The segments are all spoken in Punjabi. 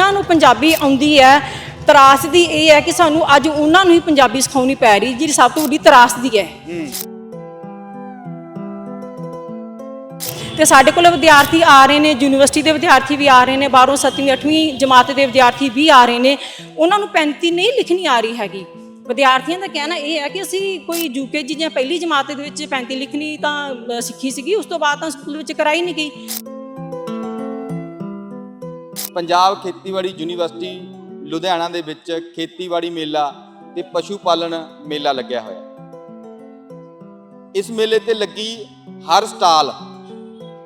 ਜਿਨ੍ਹਾਂ ਨੂੰ ਪੰਜਾਬੀ ਆਉਂਦੀ ਹੈ ਤਰਾਸਦੀ ਇਹ ਹੈ ਕਿ ਸਾਨੂੰ ਅੱਜ ਉਹਨਾਂ ਨੂੰ ਹੀ ਪੰਜਾਬੀ ਸਿਖਾਉਣੀ ਪੈ ਰਹੀ, ਜਿਹੜੀ ਸਭ ਤੋਂ ਵੱਡੀ ਤਰਾਸਦੀ ਹੈ। ਤੇ ਸਾਡੇ ਕੋਲ ਵਿਦਿਆਰਥੀ ਆ ਰਹੇ ਨੇ, ਯੂਨੀਵਰਸਿਟੀ ਦੇ ਵਿਦਿਆਰਥੀ ਵੀ ਆ ਰਹੇ ਨੇ, ਬਾਹਰੋਂ 7ਵੀਂ 8ਵੀਂ ਜਮਾਤ ਦੇ ਵਿਦਿਆਰਥੀ ਵੀ ਆ ਰਹੇ ਨੇ, ਉਹਨਾਂ ਨੂੰ 35 ਨਹੀਂ ਲਿਖਣੀ ਆ ਰਹੀ ਹੈਗੀ। ਵਿਦਿਆਰਥੀਆਂ ਦਾ ਕਹਿਣਾ ਇਹ ਹੈ ਕਿ ਅਸੀਂ ਕੋਈ ਯੂਕੇਜੀ ਜਾਂ ਪਹਿਲੀ ਜਮਾਤ ਦੇ ਵਿੱਚ 35 ਲਿਖਣੀ ਤਾਂ ਸਿੱਖੀ ਸੀਗੀ, ਉਸ ਤੋਂ ਬਾਅਦ ਤਾਂ ਸਕੂਲ ਵਿੱਚ ਕਰਾਈ ਨਹੀਂ ਗਈ। ਪੰਜਾਬ ਖੇਤੀਬਾੜੀ ਯੂਨੀਵਰਸਿਟੀ ਲੁਧਿਆਣਾ ਦੇ ਵਿੱਚ ਖੇਤੀਬਾੜੀ ਮੇਲਾ ਤੇ ਪਸ਼ੂ ਪਾਲਣ ਮੇਲਾ ਲੱਗਿਆ ਹੋਇਆ ਇਸ ਮੇਲੇ ਤੇ ਲੱਗੀ ਹਰ ਸਟਾਲ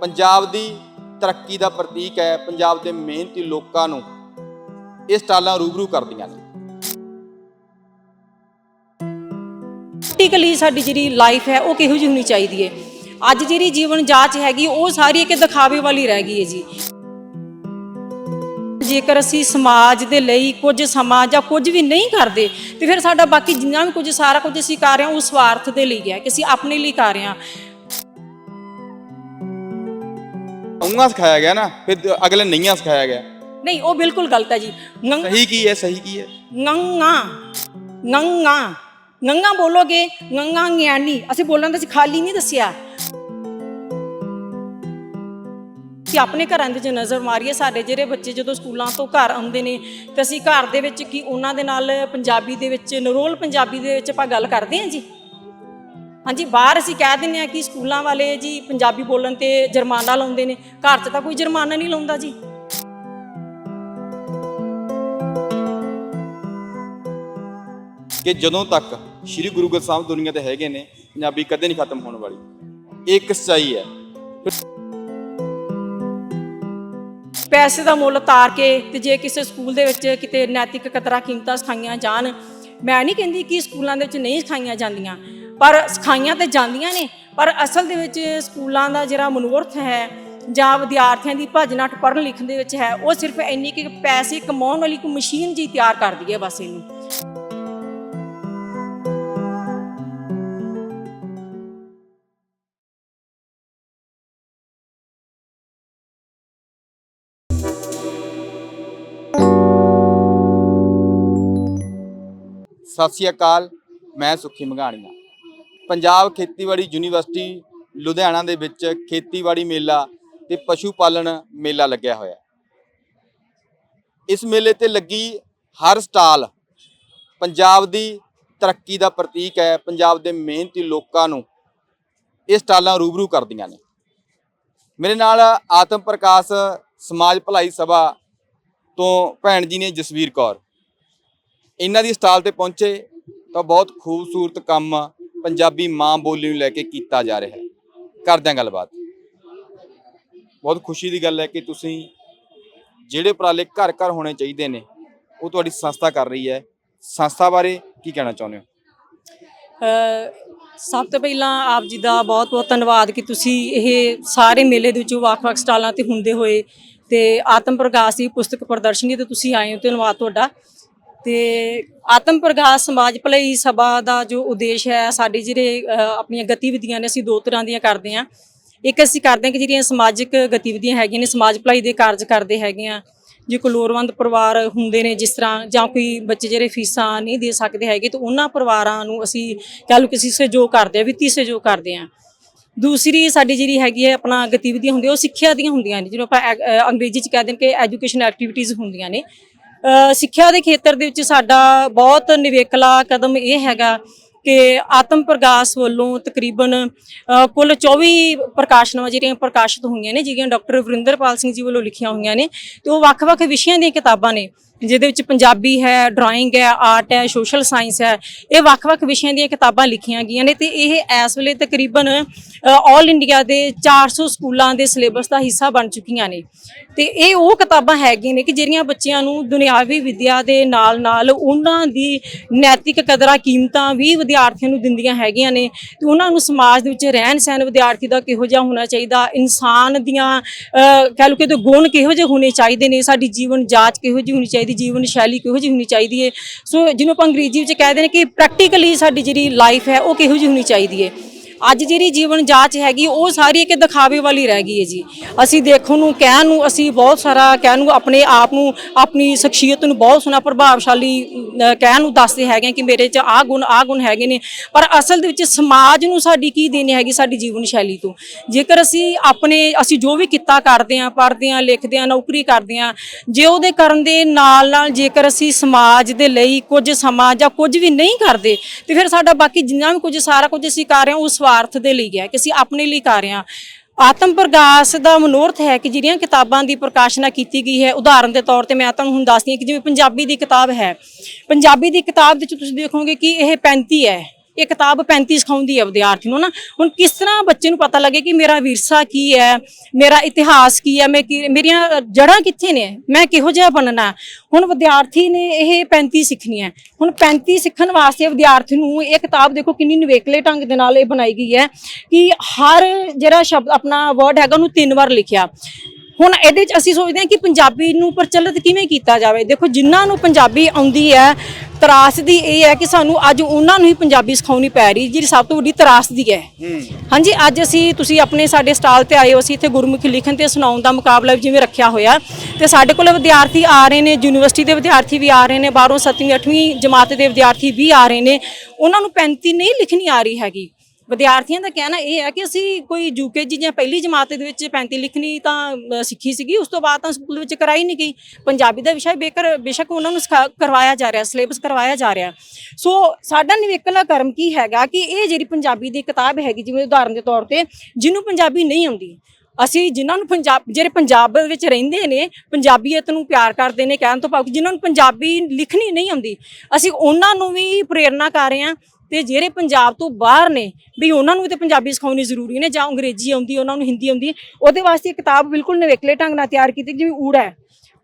ਪੰਜਾਬ ਦੀ ਤਰੱਕੀ ਦਾ ਪ੍ਰਤੀਕ ਹੈ, ਪੰਜਾਬ ਦੇ ਮਿਹਨਤੀ ਲੋਕਾਂ ਨੂੰ ਇਹ ਸਟਾਲਾਂ ਰੂਬਰੂ ਕਰਦੀਆਂ ਨੇ। ਪ੍ਰੈਕਟੀਕਲੀ ਸਾਡੀ ਜਿਹੜੀ ਲਾਈਫ ਹੈ, ਉਹ ਕਿਹੋ ਜਿਹੀ ਹੋਣੀ ਚਾਹੀਦੀ ਹੈ? ਅੱਜ ਜਿਹੜੀ ਜੀਵਨ ਜਾਂਚ ਹੈਗੀ, ਉਹ ਸਾਰੀ ਇੱਕ ਦਿਖਾਵੇ ਵਾਲੀ ਰਹਿ ਗਈ ਹੈ ਜੀ। ਜੇਕਰ ਅਸੀਂ ਸਮਾਜ ਦੇ ਲਈ ਕੁਝ ਸਮਾਂ ਜਾਂ ਕੁਝ ਵੀ ਨਹੀਂ ਕਰਦੇ ਤੇ ਫਿਰ ਸਾਡਾ ਬਾਕੀ ਜਿੰਨਾ ਵੀ ਕੁਝ ਸਾਰਾ ਕੁਝ ਅਸੀਂ ਕਰ ਰਹੇ ਹਾਂ ਉਹ ਸਵਾਰਥ ਦੇ ਲਈ ਹੈ ਕਿ ਅਸੀਂ ਆਪਣੇ ਲਈ ਕਰ ਰਹੇ ਹਾਂ। ਉਹਾਂ ਸਿਖਾਇਆ ਗਿਆ ਨਾ ਫਿਰ ਅਗਲੇ ਨਹੀਂਆਂ ਸਿਖਾਇਆ ਗਿਆ। ਨਹੀਂ ਉਹ ਬਿਲਕੁਲ ਗਲਤ ਹੈ ਜੀ। ਸਹੀ ਕੀ ਹੈ ਸਹੀ ਕੀ ਹੈ? ਨੰਗਾ ਨੰਗਾ। ਨੰਗਾ ਬੋਲੋਗੇ ਨੰਗਾ ਗਿਆਨੀ। ਅਸੀਂ ਬੋਲਣ ਦਾ ਖਾਲੀ ਨਹੀਂ ਦੱਸਿਆ। ਕਿ ਆਪਣੇ ਘਰਾਂ ਦੇ ਵਿੱਚ ਨਜ਼ਰ ਮਾਰੀਏ, ਸਾਡੇ ਜਿਹੜੇ ਬੱਚੇ ਜਦੋਂ ਸਕੂਲਾਂ ਤੋਂ ਘਰ ਆਉਂਦੇ ਨੇ, ਤੇ ਅਸੀਂ ਘਰ ਦੇ ਵਿੱਚ ਕੀ ਉਹਨਾਂ ਦੇ ਨਾਲ ਪੰਜਾਬੀ ਦੇ ਵਿੱਚ, ਨਰੋਲ ਪੰਜਾਬੀ ਦੇ ਵਿੱਚ ਆਪਾਂ ਗੱਲ ਕਰਦੇ ਹਾਂ ਜੀ? ਹਾਂਜੀ, ਬਾਹਰ ਅਸੀਂ ਕਹਿ ਦਿੰਦੇ ਆ ਕਿ ਸਕੂਲਾਂ ਵਾਲੇ ਜੀ ਪੰਜਾਬੀ ਬੋਲਣ ਤੇ ਜੁਰਮਾਨਾ ਲਾਉਂਦੇ ਨੇ, ਘਰ 'ਚ ਤਾਂ ਕੋਈ ਜੁਰਮਾਨਾ ਨਹੀਂ ਲਾਉਂਦਾ ਜੀ। ਕਿ ਜਦੋਂ ਤੱਕ ਸ੍ਰੀ ਗੁਰੂ ਗ੍ਰੰਥ ਸਾਹਿਬ ਦੁਨੀਆ ਤੇ ਹੈਗੇ ਨੇ, ਪੰਜਾਬੀ ਕਦੇ ਨਹੀਂ ਖਤਮ ਹੋਣ ਵਾਲੀ। ਇਹ ਇੱਕ ਸੱਚਾਈ ਹੈ। ਪੈਸੇ ਦਾ ਮੁੱਲ ਤਾਰ ਕੇ ਤੇ ਜੇ ਕਿਸੇ ਸਕੂਲ ਦੇ ਵਿੱਚ ਕਿਤੇ ਨੈਤਿਕ ਕਤਰਾ ਕੀਮਤਾਂ ਸਿਖਾਈਆਂ ਜਾਣ, ਮੈਂ ਨਹੀਂ ਕਹਿੰਦੀ ਕਿ ਸਕੂਲਾਂ ਦੇ ਵਿੱਚ ਨਹੀਂ ਸਿਖਾਈਆਂ ਜਾਂਦੀਆਂ, ਪਰ ਸਿਖਾਈਆਂ ਤੇ ਜਾਂਦੀਆਂ ਨੇ, ਪਰ ਅਸਲ ਦੇ ਵਿੱਚ ਸਕੂਲਾਂ ਦਾ ਜਿਹੜਾ ਮਨੋਰਥ ਹੈ ਜਾਂ ਵਿਦਿਆਰਥੀਆਂ ਦੀ ਭੱਜ ਨੱਠ ਪੜ੍ਹਨ ਲਿਖਣ ਦੇ ਵਿੱਚ ਹੈ, ਉਹ ਸਿਰਫ ਇੰਨੀ ਕਿ ਪੈਸੇ ਕਮਾਉਣ ਵਾਲੀ ਇੱਕ ਮਸ਼ੀਨ ਜੀ ਤਿਆਰ ਕਰਦੀ ਹੈ ਬਸ ਇਹਨੂੰ। ਸਤਿ ਸ਼੍ਰੀ ਅਕਾਲ, ਮੈਂ ਸੁਖੀ ਮੰਗਾਣੀਆਂ ਪੰਜਾਬ ਖੇਤੀਬਾੜੀ ਯੂਨੀਵਰਸਿਟੀ ਲੁਧਿਆਣਾ ਦੇ ਵਿੱਚ ਖੇਤੀਬਾੜੀ ਮੇਲਾ ਤੇ ਪਸ਼ੂ ਪਾਲਣ ਮੇਲਾ ਲੱਗਿਆ ਹੋਇਆ ਇਸ ਮੇਲੇ ਤੇ ਲੱਗੀ ਹਰ ਸਟਾਲ ਪੰਜਾਬ ਦੀ ਤਰੱਕੀ ਦਾ ਪ੍ਰਤੀਕ ਹੈ, ਪੰਜਾਬ ਦੇ ਮਿਹਨਤੀ ਲੋਕਾਂ ਨੂੰ ਇਹ ਸਟਾਲਾਂ ਰੂਬਰੂ ਕਰਦੀਆਂ ਨੇ। ਮੇਰੇ ਨਾਲ ਆਤਮ ਪ੍ਰਕਾਸ਼ ਸਮਾਜ ਭਲਾਈ ਸਭਾ ਤੋਂ ਭੈਣ ਜੀ ਨੇ ਜਸਵੀਰ ਕੌਰ। ਇਹਨਾਂ ਦੀ ਸਟਾਲ ਤੇ ਪਹੁੰਚੇ ਤਾਂ ਬਹੁਤ ਖੂਬਸੂਰਤ ਕੰਮ ਪੰਜਾਬੀ ਮਾਂ ਬੋਲੀ ਨੂੰ ਲੈ ਕੇ ਕੀਤਾ ਜਾ ਰਿਹਾ ਹੈ। ਕਰਦੇ ਹਾਂ ਗੱਲਬਾਤ। ਬਹੁਤ ਖੁਸ਼ੀ ਦੀ ਗੱਲ ਹੈ ਕਿ ਤੁਸੀਂ ਜਿਹੜੇ ਉਪਰਾਲੇ ਘਰ ਘਰ ਹੋਣੇ ਚਾਹੀਦੇ ਨੇ ਉਹ ਤੁਹਾਡੀ ਸੰਸਥਾ ਕਰ ਰਹੀ ਹੈ। ਸੰਸਥਾ ਬਾਰੇ ਕੀ ਕਹਿਣਾ ਚਾਹੁੰਦੇ ਹੋ? ਅ, ਸਭ ਤੋਂ ਪਹਿਲਾਂ ਆਪ ਜੀ ਦਾ ਬਹੁਤ-ਬਹੁਤ ਧੰਨਵਾਦ ਕਿ ਤੁਸੀਂ ਇਹ ਸਾਰੇ ਮੇਲੇ ਦੇ ਵਿੱਚ ਵੱਖ-ਵੱਖ ਸਟਾਲਾਂ ਤੇ ਹੁੰਦੇ ਹੋਏ ਤੇ ਆਤਮ ਪ੍ਰਕਾਸ਼ ਦੀ ਪੁਸਤਕ ਪ੍ਰਦਰਸ਼ਨੀ ਤੇ ਤੁਸੀਂ ਆਏ ਹੋ। ਧੰਨਵਾਦ ਤੁਹਾਡਾ। ਤੇ ਆਤਮ ਪ੍ਰਕਾਸ਼ ਸਮਾਜ ਭਲਾਈ ਸਭਾ ਦਾ ਜੋ ਉਦੇਸ਼ ਹੈ, ਸਾਡੇ ਜਿਹੜੇ ਆਪਣੀਆਂ ਗਤੀਵਿਧੀਆਂ ਨੇ, ਅਸੀਂ ਦੋ ਤਰ੍ਹਾਂ ਦੀਆਂ ਕਰਦੇ ਹਾਂ। ਇੱਕ ਅਸੀਂ ਕਰਦੇ ਹਾਂ ਕਿ ਜਿਹੜੀਆਂ ਸਮਾਜਿਕ ਗਤੀਵਿਧੀਆਂ ਹੈਗੀਆਂ ਨੇ, ਸਮਾਜ ਭਲਾਈ ਦੇ ਕਾਰਜ ਕਰਦੇ ਹੈਗੇ ਆ ਜੇ ਕੋਈ ਲੋੜਵੰਦ ਪਰਿਵਾਰ ਹੁੰਦੇ ਨੇ, ਜਿਸ ਤਰ੍ਹਾਂ, ਜਾਂ ਕੋਈ ਬੱਚੇ ਜਿਹੜੇ ਫੀਸਾਂ ਨਹੀਂ ਦੇ ਸਕਦੇ ਹੈਗੇ, ਤਾਂ ਉਹਨਾਂ ਪਰਿਵਾਰਾਂ ਨੂੰ ਅਸੀਂ ਕਹਿ ਲਓ ਕਿਸੇ ਸਹਿਯੋਗ ਕਰਦੇ ਆ ਵਿੱਤੀ ਸਹਿਯੋਗ ਕਰਦੇ ਆ ਦੂਸਰੀ ਸਾਡੀ ਜਿਹੜੀ ਹੈਗੀ ਹੈ, ਆਪਣਾ ਗਤੀਵਿਧੀਆਂ ਹੁੰਦੀਆਂ, ਉਹ ਸਿੱਖਿਆ ਦੀਆਂ ਹੁੰਦੀਆਂ ਨੇ, ਜਿਹਨੂੰ ਆਪਾਂ ਐ- ਅੰਗਰੇਜ਼ੀ ਚ ਕਹਿੰਦੇ ਨੇ ਕਿ ਐਜੂਕੇਸ਼ਨ ਐਕਟੀਵਿਟੀਜ਼ ਹੁੰਦੀਆਂ ਨੇ। ਸਿੱਖਿਆ ਦੇ ਖੇਤਰ ਦੇ ਵਿੱਚ ਸਾਡਾ ਬਹੁਤ ਨਿਵੇਕਲਾ ਕਦਮ ਇਹ ਹੈਗਾ ਕਿ ਆਤਮ ਪ੍ਰਕਾਸ਼ ਵੱਲੋਂ ਤਕਰੀਬਨ ਕੁੱਲ 24 ਪ੍ਰਕਾਸ਼ਨਾਂ ਜਿਹੜੀਆਂ ਪ੍ਰਕਾਸ਼ਿਤ ਹੋਈਆਂ ਨੇ, ਜਿਹੜੀਆਂ ਡਾਕਟਰ ਵਰਿੰਦਰਪਾਲ ਸਿੰਘ ਜੀ ਵੱਲੋਂ ਲਿਖੀਆਂ ਹੋਈਆਂ ਨੇ, ਤੇ ਉਹ ਵੱਖ-ਵੱਖ ਵਿਸ਼ਿਆਂ ਦੀਆਂ ਕਿਤਾਬਾਂ ਨੇ। ਜਿਹਦੇ ਵਿੱਚ ਪੰਜਾਬੀ ਹੈ ਡਰਾਇੰਗ ਹੈ ਆਰਟ ਹੈ ਸੋਸ਼ਲ ਸਾਇੰਸ ਹੈ, ਇਹ ਵੱਖ-ਵੱਖ ਵਿਸ਼ਿਆਂ ਦੀਆਂ ਕਿਤਾਬਾਂ ਲਿਖੀਆਂ ਗਈਆਂ ਨੇ ਤੇ ਇਹ ਇਸ ਵੇਲੇ ਤਕਰੀਬਨ ਆਲ ਇੰਡੀਆ ਦੇ 400 ਸਕੂਲਾਂ ਦੇ ਸਿਲੇਬਸ ਦਾ ਹਿੱਸਾ ਬਣ ਚੁੱਕੀਆਂ ਨੇ। ਤੇ ਇਹ ਉਹ ਕਿਤਾਬਾਂ ਹੈਗੀਆਂ ਨੇ ਕਿ ਜਿਹੜੀਆਂ ਬੱਚਿਆਂ ਨੂੰ ਦੁਨਿਆਵੀ ਵਿੱਦਿਆ ਦੇ ਨਾਲ-ਨਾਲ ਉਹਨਾਂ ਦੀ ਨੈਤਿਕ ਕਦਰਾਂ ਕੀਮਤਾਂ ਵੀ ਵਿਦਿਆਰਥੀਆਂ ਨੂੰ ਦਿੰਦੀਆਂ ਹੈਗੀਆਂ ਨੇ ਤੇ ਉਹਨਾਂ ਨੂੰ ਸਮਾਜ ਦੇ ਵਿੱਚ ਰਹਿਣ ਸਹਿਣ ਵਿਦਿਆਰਥੀ ਦਾ ਕਿਹੋ ਜਿਹਾ ਹੋਣਾ ਚਾਹੀਦਾ, ਇਨਸਾਨ ਦੀਆਂ ਕਹਿ ਲਓ ਕਿ ਤੇ ਗੁਣ ਕਿਹੋ ਜਿਹੇ ਹੋਣੇ ਚਾਹੀਦੇ ਨੇ, ਸਾਡੀ ਜੀਵਨ ਜਾਂਚ ਕਿਹੋ ਜਿਹੀ ਹੋਣੀ ਚਾਹੀਦੀ ਜੀਵਨ ਸ਼ੈਲੀ ਕਿਹੋ ਜਿਹੀ ਹੋਣੀ ਚਾਹੀਦੀ ਹੈ ਸੋ ਜਿਹਨੂੰ ਆਪਾਂ ਅੰਗਰੇਜ਼ੀ ਵਿੱਚ ਕਹਿੰਦੇ ਨੇ ਕਿ ਪ੍ਰੈਕਟੀਕਲੀ ਸਾਡੀ ਜਿਹੜੀ ਲਾਈਫ ਹੈ ਉਹ ਕਿਹੋ ਜਿਹੀ ਹੋਣੀ ਚਾਹੀਦੀ ਹੈ ਅੱਜ ਜਿਹੜੀ ਜੀਵਨ ਜਾਂਚ ਹੈਗੀ, ਉਹ ਸਾਰੀ ਇੱਕ ਦਿਖਾਵੇ ਵਾਲੀ ਰਹਿ ਗਈ ਹੈ ਜੀ। ਅਸੀਂ ਦੇਖਣ ਨੂੰ, ਕਹਿਣ ਨੂੰ, ਅਸੀਂ ਬਹੁਤ ਸਾਰਾ ਕਹਿਣ ਨੂੰ ਆਪਣੇ ਆਪ ਨੂੰ, ਆਪਣੀ ਸ਼ਖਸੀਅਤ ਨੂੰ ਬਹੁਤ ਸੋਹਣਾ ਪ੍ਰਭਾਵਸ਼ਾਲੀ ਕਹਿਣ ਨੂੰ ਦੱਸਦੇ ਹੈਗੇ ਕਿ ਮੇਰੇ 'ਚ ਆਹ ਗੁਣ ਆਹ ਗੁਣ ਹੈਗੇ ਨੇ। ਪਰ ਅਸਲ ਦੇ ਵਿੱਚ ਸਮਾਜ ਨੂੰ ਸਾਡੀ ਕੀ ਦੇਣੀ ਹੈਗੀ ਸਾਡੀ ਜੀਵਨ ਸ਼ੈਲੀ ਤੋਂ? ਜੇਕਰ ਅਸੀਂ ਆਪਣੇ, ਅਸੀਂ ਜੋ ਵੀ ਕਿੱਤਾ ਕਰਦੇ ਆਂ ਪੜ੍ਹਦੇ ਆਂ ਲਿਖਦੇ ਆਂ ਨੌਕਰੀ ਕਰਦੇ ਆਂ ਜੇ ਉਹਦੇ ਕਰਨ ਦੇ ਨਾਲ ਨਾਲ ਜੇਕਰ ਅਸੀਂ ਸਮਾਜ ਦੇ ਲਈ ਕੁਝ ਸਮਾਂ ਜਾਂ ਕੁਝ ਵੀ ਨਹੀਂ ਕਰਦੇ, ਤੇ ਫਿਰ ਸਾਡਾ ਬਾਕੀ ਜਿੰਨਾ ਵੀ ਕੁਝ ਸਾਰਾ ਕੁਝ ਅਸੀਂ ਕਰ ਰਹੇ ਹਾਂ, ਉਹ ਸਵਾਰਥ ਦੇ ਲਈ ਹੈ ਕਿ ਅਸੀਂ ਆਪਣੇ ਲਈ ਕਰ ਰਹੇ ਹਾਂ। ਆਤਮ ਪ੍ਰਕਾਸ਼ ਦਾ ਮਨੋਰਥ ਹੈ ਕਿ ਜਿਹੜੀਆਂ ਕਿਤਾਬਾਂ ਦੀ ਪ੍ਰਕਾਸ਼ਨਾ ਕੀਤੀ ਗਈ ਹੈ, ਉਦਾਹਰਨ ਦੇ ਤੌਰ ਤੇ ਮੈਂ ਤੁਹਾਨੂੰ ਹੁਣ ਦੱਸਦੀ ਹਾਂ ਕਿ ਜਿਵੇਂ ਪੰਜਾਬੀ ਦੀ ਕਿਤਾਬ ਹੈ। ਪੰਜਾਬੀ ਦੀ ਕਿਤਾਬ ਦੇ ਵਿੱਚ ਤੁਸੀਂ ਦੇਖੋਗੇ ਕਿ ਇਹ 35 ਹੈ। ਇਹ ਕਿਤਾਬ 35 ਸਿਖਾਉਂਦੀ ਹੈ ਵਿਦਿਆਰਥੀ ਨੂੰ ਨਾ। ਹੁਣ ਕਿਸ ਤਰ੍ਹਾਂ ਬੱਚੇ ਨੂੰ ਪਤਾ ਲੱਗੇ ਕਿ ਮੇਰਾ ਵਿਰਸਾ ਕੀ ਹੈ, ਮੇਰਾ ਇਤਿਹਾਸ ਕੀ ਹੈ, ਮੈਂ ਕੀ, ਮੇਰੀਆਂ ਜੜ੍ਹਾਂ ਕਿੱਥੇ ਨੇ, ਮੈਂ ਕਿਹੋ ਜਿਹਾ ਬਣਨਾ ਹੁਣ ਵਿਦਿਆਰਥੀ ਨੇ ਇਹ 35 ਹੈ। ਹੁਣ 35 ਸਿੱਖਣ ਵਾਸਤੇ ਵਿਦਿਆਰਥੀ ਨੂੰ ਇਹ ਕਿਤਾਬ ਦੇਖੋ ਕਿੰਨੀ ਨਿਵੇਕਲੇ ਢੰਗ ਦੇ ਨਾਲ ਇਹ ਬਣਾਈ ਗਈ ਹੈ ਕਿ ਹਰ ਜਿਹੜਾ ਸ਼ਬਦ, ਆਪਣਾ ਵਰਡ ਹੈਗਾ ਉਹਨੂੰ ਤਿੰਨ ਵਾਰ ਲਿਖਿਆ। ਹੁਣ ਇਹਦੇ ਚ ਅਸੀਂ ਸੋਚਦੇ ਹਾਂ ਕਿ ਪੰਜਾਬੀ ਨੂੰ ਪ੍ਰਚਲਿਤ ਕਿਵੇਂ ਕੀਤਾ ਜਾਵੇ। ਦੇਖੋ ਜਿਨ੍ਹਾਂ ਨੂੰ ਪੰਜਾਬੀ ਆਉਂਦੀ ਹੈ ਤਰਾਸਦੀ ਇਹ ਹੈ ਕਿ ਸਾਨੂੰ ਅੱਜ ਉਹਨਾਂ ਨੂੰ ਹੀ ਪੰਜਾਬੀ ਸਿਖਾਉਣੀ ਪੈ ਰਹੀ ਜਿਹੜੀ ਸਭ ਤੋਂ ਵੱਡੀ ਤਰਾਸਦੀ ਹੈ। ਹਾਂਜੀ ਅੱਜ ਅਸੀਂ ਤੁਸੀਂ ਆਪਣੇ ਸਾਡੇ ਸਟਾਲ ਤੇ ਆਏ ਹੋ ਅਸੀਂ ਇੱਥੇ ਗੁਰਮੁਖੀ ਲਿਖਣ ਤੇ ਸੁਣਾਉਣ ਦਾ ਮੁਕਾਬਲਾ ਜਿਵੇਂ ਰੱਖਿਆ ਹੋਇਆ। ਤੇ ਸਾਡੇ ਕੋਲ ਵਿਦਿਆਰਥੀ ਆ ਰਹੇ ਨੇ ਯੂਨੀਵਰਸਿਟੀ ਦੇ ਵਿਦਿਆਰਥੀ ਵੀ ਆ ਰਹੇ ਨੇ ਬਾਹਰੋਂ 7ਵੀਂ 8ਵੀਂ ਜਮਾਤ ਦੇ ਵਿਦਿਆਰਥੀ ਵੀ ਆ ਰਹੇ ਨੇ। ਉਹਨਾਂ ਨੂੰ 35 ਨਹੀਂ ਲਿਖਣੀ ਆ ਰਹੀ ਹੈਗੀ। ਵਿਦਿਆਰਥੀਆਂ ਦਾ ਕਹਿਣਾ ਇਹ ਹੈ ਕਿ ਅਸੀਂ ਕੋਈ ਯੂਕੇਜੀ ਜਾਂ ਪਹਿਲੀ ਜਮਾਤ ਦੇ ਵਿੱਚ 35 ਲਿਖਣੀ ਤਾਂ ਅ, ਸਿੱਖੀ ਸੀਗੀ ਉਸ ਤੋਂ ਬਾਅਦ ਤਾਂ ਸਕੂਲ ਵਿੱਚ ਕਰਾਈ ਨਹੀਂ ਗਈ। ਪੰਜਾਬੀ ਦਾ ਵਿਸ਼ਾ ਬੇਕਰ ਬੇਸ਼ੱਕ ਉਹਨਾਂ ਨੂੰ ਸਿਖਾ- ਕਰਵਾਇਆ ਜਾ ਰਿਹਾ ਸਿਲੇਬਸ ਕਰਵਾਇਆ ਜਾ ਰਿਹਾ। ਸੋ ਸਾਡਾ ਨਿਵੇਕਲਾ ਕਰਮ ਕੀ ਹੈਗਾ ਕਿ ਇਹ ਜਿਹੜੀ ਪੰਜਾਬੀ ਦੀ ਕਿਤਾਬ ਹੈਗੀ ਜਿਵੇਂ ਉਦਾਹਰਨ ਦੇ ਤੌਰ ਤੇ ਜਿਹਨੂੰ ਪੰਜਾਬੀ ਨਹੀਂ ਆਉਂਦੀ। ਅਸੀਂ ਜਿਨ੍ਹਾਂ ਨੂੰ ਪੰਜਾਬ ਜਿਹੜੇ ਪੰਜਾਬ ਵਿੱਚ ਰਹਿੰਦੇ ਨੇ ਪੰਜਾਬੀਅਤ ਨੂੰ ਪਿਆਰ ਕਰਦੇ ਨੇ ਕਹਿਣ ਤੋਂ ਭਾਵ ਕਿ ਜਿਨ੍ਹਾਂ ਨੂੰ ਪੰਜਾਬੀ ਲਿਖਣੀ ਨਹੀਂ ਆਉਂਦੀ ਅਸੀਂ ਉਹਨਾਂ ਨੂੰ ਵੀ ਪ੍ਰੇਰਨਾ ਕਰ ਰਹੇ ਹਾਂ। ਤੇ ਜਿਹੜੇ ਪੰਜਾਬ ਤੋਂ ਬਾਹਰ ਨੇ ਵੀ ਉਹਨਾਂ ਨੂੰ ਵੀ ਤੇ ਪੰਜਾਬੀ ਸਿਖਾਉਣੀ ਜ਼ਰੂਰੀ ਨੇ ਜਾਂ ਅੰਗਰੇਜ਼ੀ ਆਉਂਦੀ ਉਹਨਾਂ ਨੂੰ ਹਿੰਦੀ ਆਉਂਦੀ ਉਹਦੇ ਵਾਸਤੇ ਕਿਤਾਬ ਬਿਲਕੁਲ ਨਿਵੇਕਲੇ ਢੰਗ ਨਾਲ ਤਿਆਰ ਕੀਤੀ ਜਿਵੇਂ ਊੜਾ ਹੈ।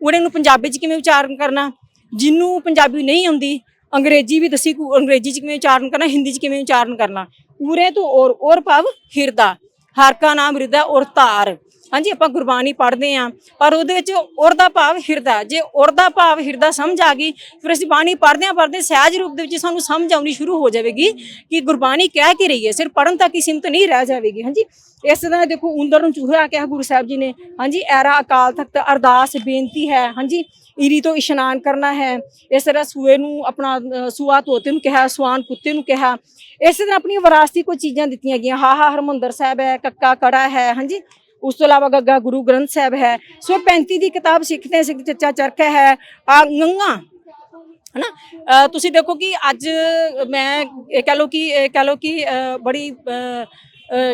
ਊੜੇ ਨੂੰ ਪੰਜਾਬੀ 'ਚ ਕਿਵੇਂ ਉਚਾਰਨ ਕਰਨਾ? ਜਿਹਨੂੰ ਪੰਜਾਬੀ ਨਹੀਂ ਆਉਂਦੀ, ਅੰਗਰੇਜ਼ੀ ਵੀ ਦੱਸੀ, ਅੰਗਰੇਜ਼ੀ 'ਚ ਕਿਵੇਂ ਉਚਾਰਨ ਕਰਨਾ, ਹਿੰਦੀ 'ਚ ਕਿਵੇਂ ਉਚਾਰਨ ਕਰਨਾ? ਊਰੇ ਤੋਂ ਔਰ ਔਰ ਭਾਵ ਹਿਰਦਾ। ਹਰ ਕਾ ਨਾਮ ਹਿਰਦਾ ਔਰ ਧਾਰ। ਹਾਂਜੀ, ਆਪਾਂ ਗੁਰਬਾਣੀ ਪੜ੍ਹਦੇ ਆਂ ਪਰ ਉਹਦੇ ਵਿੱਚ ਔਰ ਦਾ ਭਾਵ ਹਿਰਦਾ। ਜੇ ਔਰ ਦਾ ਭਾਵ ਹਿਰਦਾ ਸਮਝ ਆ ਗਈ, ਫਿਰ ਅਸੀਂ ਬਾਣੀ ਪੜ੍ਹਦੇ ਆਂ ਪੜ੍ਹਦੇ ਸਹਿਜ ਰੂਪ ਦੇ ਵਿੱਚ ਸਾਨੂੰ ਸਮਝ ਆਉਣੀ ਸ਼ੁਰੂ ਹੋ ਜਾਵੇਗੀ ਕਿ ਗੁਰਬਾਣੀ ਕਹਿ ਕੇ ਰਹੀ ਹੈ। ਸਿਰਫ ਪੜ੍ਹਨ ਤੱਕ ਹੀ ਸੀਮਤ ਨਹੀਂ ਰਹਿ ਜਾਵੇਗੀ। ਹਾਂਜੀ, ਇਸ ਤਰ੍ਹਾਂ ਦੇਖੋ, ਉਂਦਰ ਨੂੰ ਚੂਹਾ ਕਿਹਾ ਗੁਰੂ ਸਾਹਿਬ ਜੀ ਨੇ। ਹਾਂਜੀ, ਐਰਾ ਅਕਾਲ ਤਖਤ ਅਰਦਾਸ ਬੇਨਤੀ ਹੈ। ਹਾਂਜੀ ਈਰੀ ਤੋਂ ਇਸ਼ਨਾਨ ਕਰਨਾ ਹੈ। ਇਸ ਤਰ੍ਹਾਂ ਸੂਏ ਨੂੰ ਆਪਣਾ ਸੂਆ ਤੋਤੇ ਨੂੰ ਕਿਹਾ ਸਵਾਨ ਕੁੱਤੇ ਨੂੰ ਕਿਹਾ। ਇਸ ਤਰ੍ਹਾਂ ਆਪਣੀਆਂ ਵਿਰਾਸਤੀ ਕੋਈ ਚੀਜ਼ਾਂ ਦਿੱਤੀਆਂ ਗਈਆਂ। ਹਾ ਹਾ ਹਰਮੰਦਰ ਸਾਹਿਬ ਹੈ ਕੱਕਾ ਕੜਾ ਹੈ ਹਾਂਜੀ? ਉਸ ਤੋਂ ਇਲਾਵਾ ਗੱਗਾ ਗੁਰੂ ਗ੍ਰੰਥ ਸਾਹਿਬ ਹੈ। ਸੋ 35 ਦੀ ਕਿਤਾਬ ਸਿੱਖਦੇ ਸਿੱਖ ਚੱਚਾ ਚਰਖਾ ਹੈ। ਆ ਗੰਗਾ ਹਨਾ? ਅ, ਤੁਸੀਂ ਦੇਖੋ ਕਿ ਅੱਜ ਮੈਂ ਇਹ ਕਹਿ ਲਓ ਕਿ ਇਹ ਕਹਿ ਲਓ ਕਿ ਬੜੀ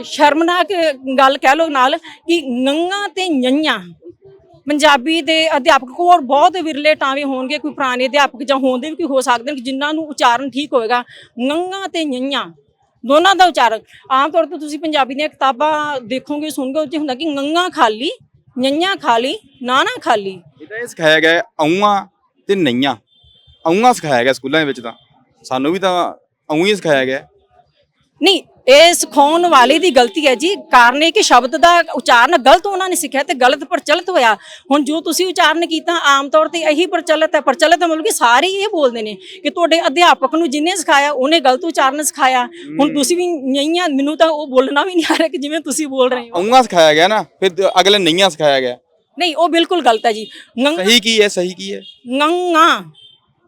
ਸ਼ਰਮਨਾਕ ਗੱਲ ਕਹਿ ਲਓ ਨਾਲ ਕਿ ਨੰਗਾ ਤੇ ਨਈਆਂ ਪੰਜਾਬੀ ਦੇ ਅਧਿਆਪਕ ਹੋਰ ਬਹੁਤ ਵਿਰਲੇ ਟਾਵੇਂ ਹੋਣਗੇ, ਕੋਈ ਪੁਰਾਣੇ ਅਧਿਆਪਕ ਜਾਂ ਹੋਣਦੇ ਵੀ ਕੋਈ ਹੋ ਸਕਦੇ ਨੇ ਕਿ ਜਿਨ੍ਹਾਂ ਨੂੰ ਉਚਾਰਨ ਠੀਕ ਹੋਏਗਾ। ਨੰਗਾ ਤੇ ਨਈਆਂ, ਦੋਨਾਂ ਦਾ ਉਚਾਰਨ। ਆਮ ਤੌਰ ਤੇ ਤੁਸੀਂ ਪੰਜਾਬੀ ਦੀਆਂ ਕਿਤਾਬਾਂ ਦੇਖੋਗੇ, ਸੁਣੋਗੇ ਉਹ 'ਚ ਹੁੰਦਾ ਕਿ ਨੰਗਾ ਖਾਲੀ, ਨਈਆਂ ਖਾਲੀ ਨਾ ਨਾ ਖਾਲੀ। ਇਹ ਇਹ ਸਿਖਾਇਆ ਗਿਆ ਆਉਆਂ ਤੇ ਨਈਆਂ। ਆਉਆਂ ਸਿਖਾਇਆ ਗਿਆ ਸਕੂਲਾਂ ਦੇ ਵਿੱਚ ਤਾਂ। ਸਾਨੂੰ ਵੀ ਤਾਂ ਆਉਂ ਹੀ ਸਿਖਾਇਆ ਗਿਆ ਨਹੀਂ ਇਹ ਸਿਖਾਉਣ ਵਾਲੇ ਦੀ ਗਲਤੀ ਹੈ ਜੀ। ਕਾਰਨ ਇਹ ਕਿ ਸ਼ਬਦ ਦਾ ਉਚਾਰਨ ਗਲਤ ਉਹਨਾਂ ਨੇ ਸਿੱਖਿਆ ਤੇ ਗਲਤ ਪ੍ਰਚਲਿਤ ਹੋਇਆ। ਹੁਣ ਜੋ ਤੁਸੀਂ ਉਚਾਰਨ ਕੀਤਾ ਆਮ ਤੌਰ ਤੇ ਇਹੀ ਪ੍ਰਚਲਿਤ ਹੈ। ਪ੍ਰਚਲਿਤ ਮਤਲਬ ਕਿ ਸਾਰੇ ਇਹ ਬੋਲਦੇ ਨੇ ਕਿ ਤੁਹਾਡੇ ਅਧਿਆਪਕ ਨੂੰ ਜਿਹਨੇ ਸਿਖਾਇਆ ਉਹਨੇ ਗਲਤ ਉਚਾਰਨ ਸਿਖਾਇਆ। ਹੁਣ ਤੁਸੀਂ ਵੀ ਨਹੀਂਆਂ ਮੈਨੂੰ ਤਾਂ ਉਹ ਬੋਲਣਾ ਵੀ ਨਹੀਂ ਆ ਰਿਹਾ ਕਿ ਜਿਵੇਂ ਤੁਸੀਂ ਬੋਲ ਰਹੇ ਹੋ। ਆਉਂ ਸਿਖਾਇਆ ਗਿਆ ਨਾ ਫਿਰ ਅਗਲੇ ਨਈਆਂ ਸਿਖਾਇਆ ਗਿਆ। ਨਹੀਂ ਉਹ ਬਿਲਕੁਲ ਗਲਤ ਹੈ ਜੀ। ਸਹੀ ਕੀ ਹੈ ਸਹੀ ਕੀ ਹੈ? ਨੰਗਾ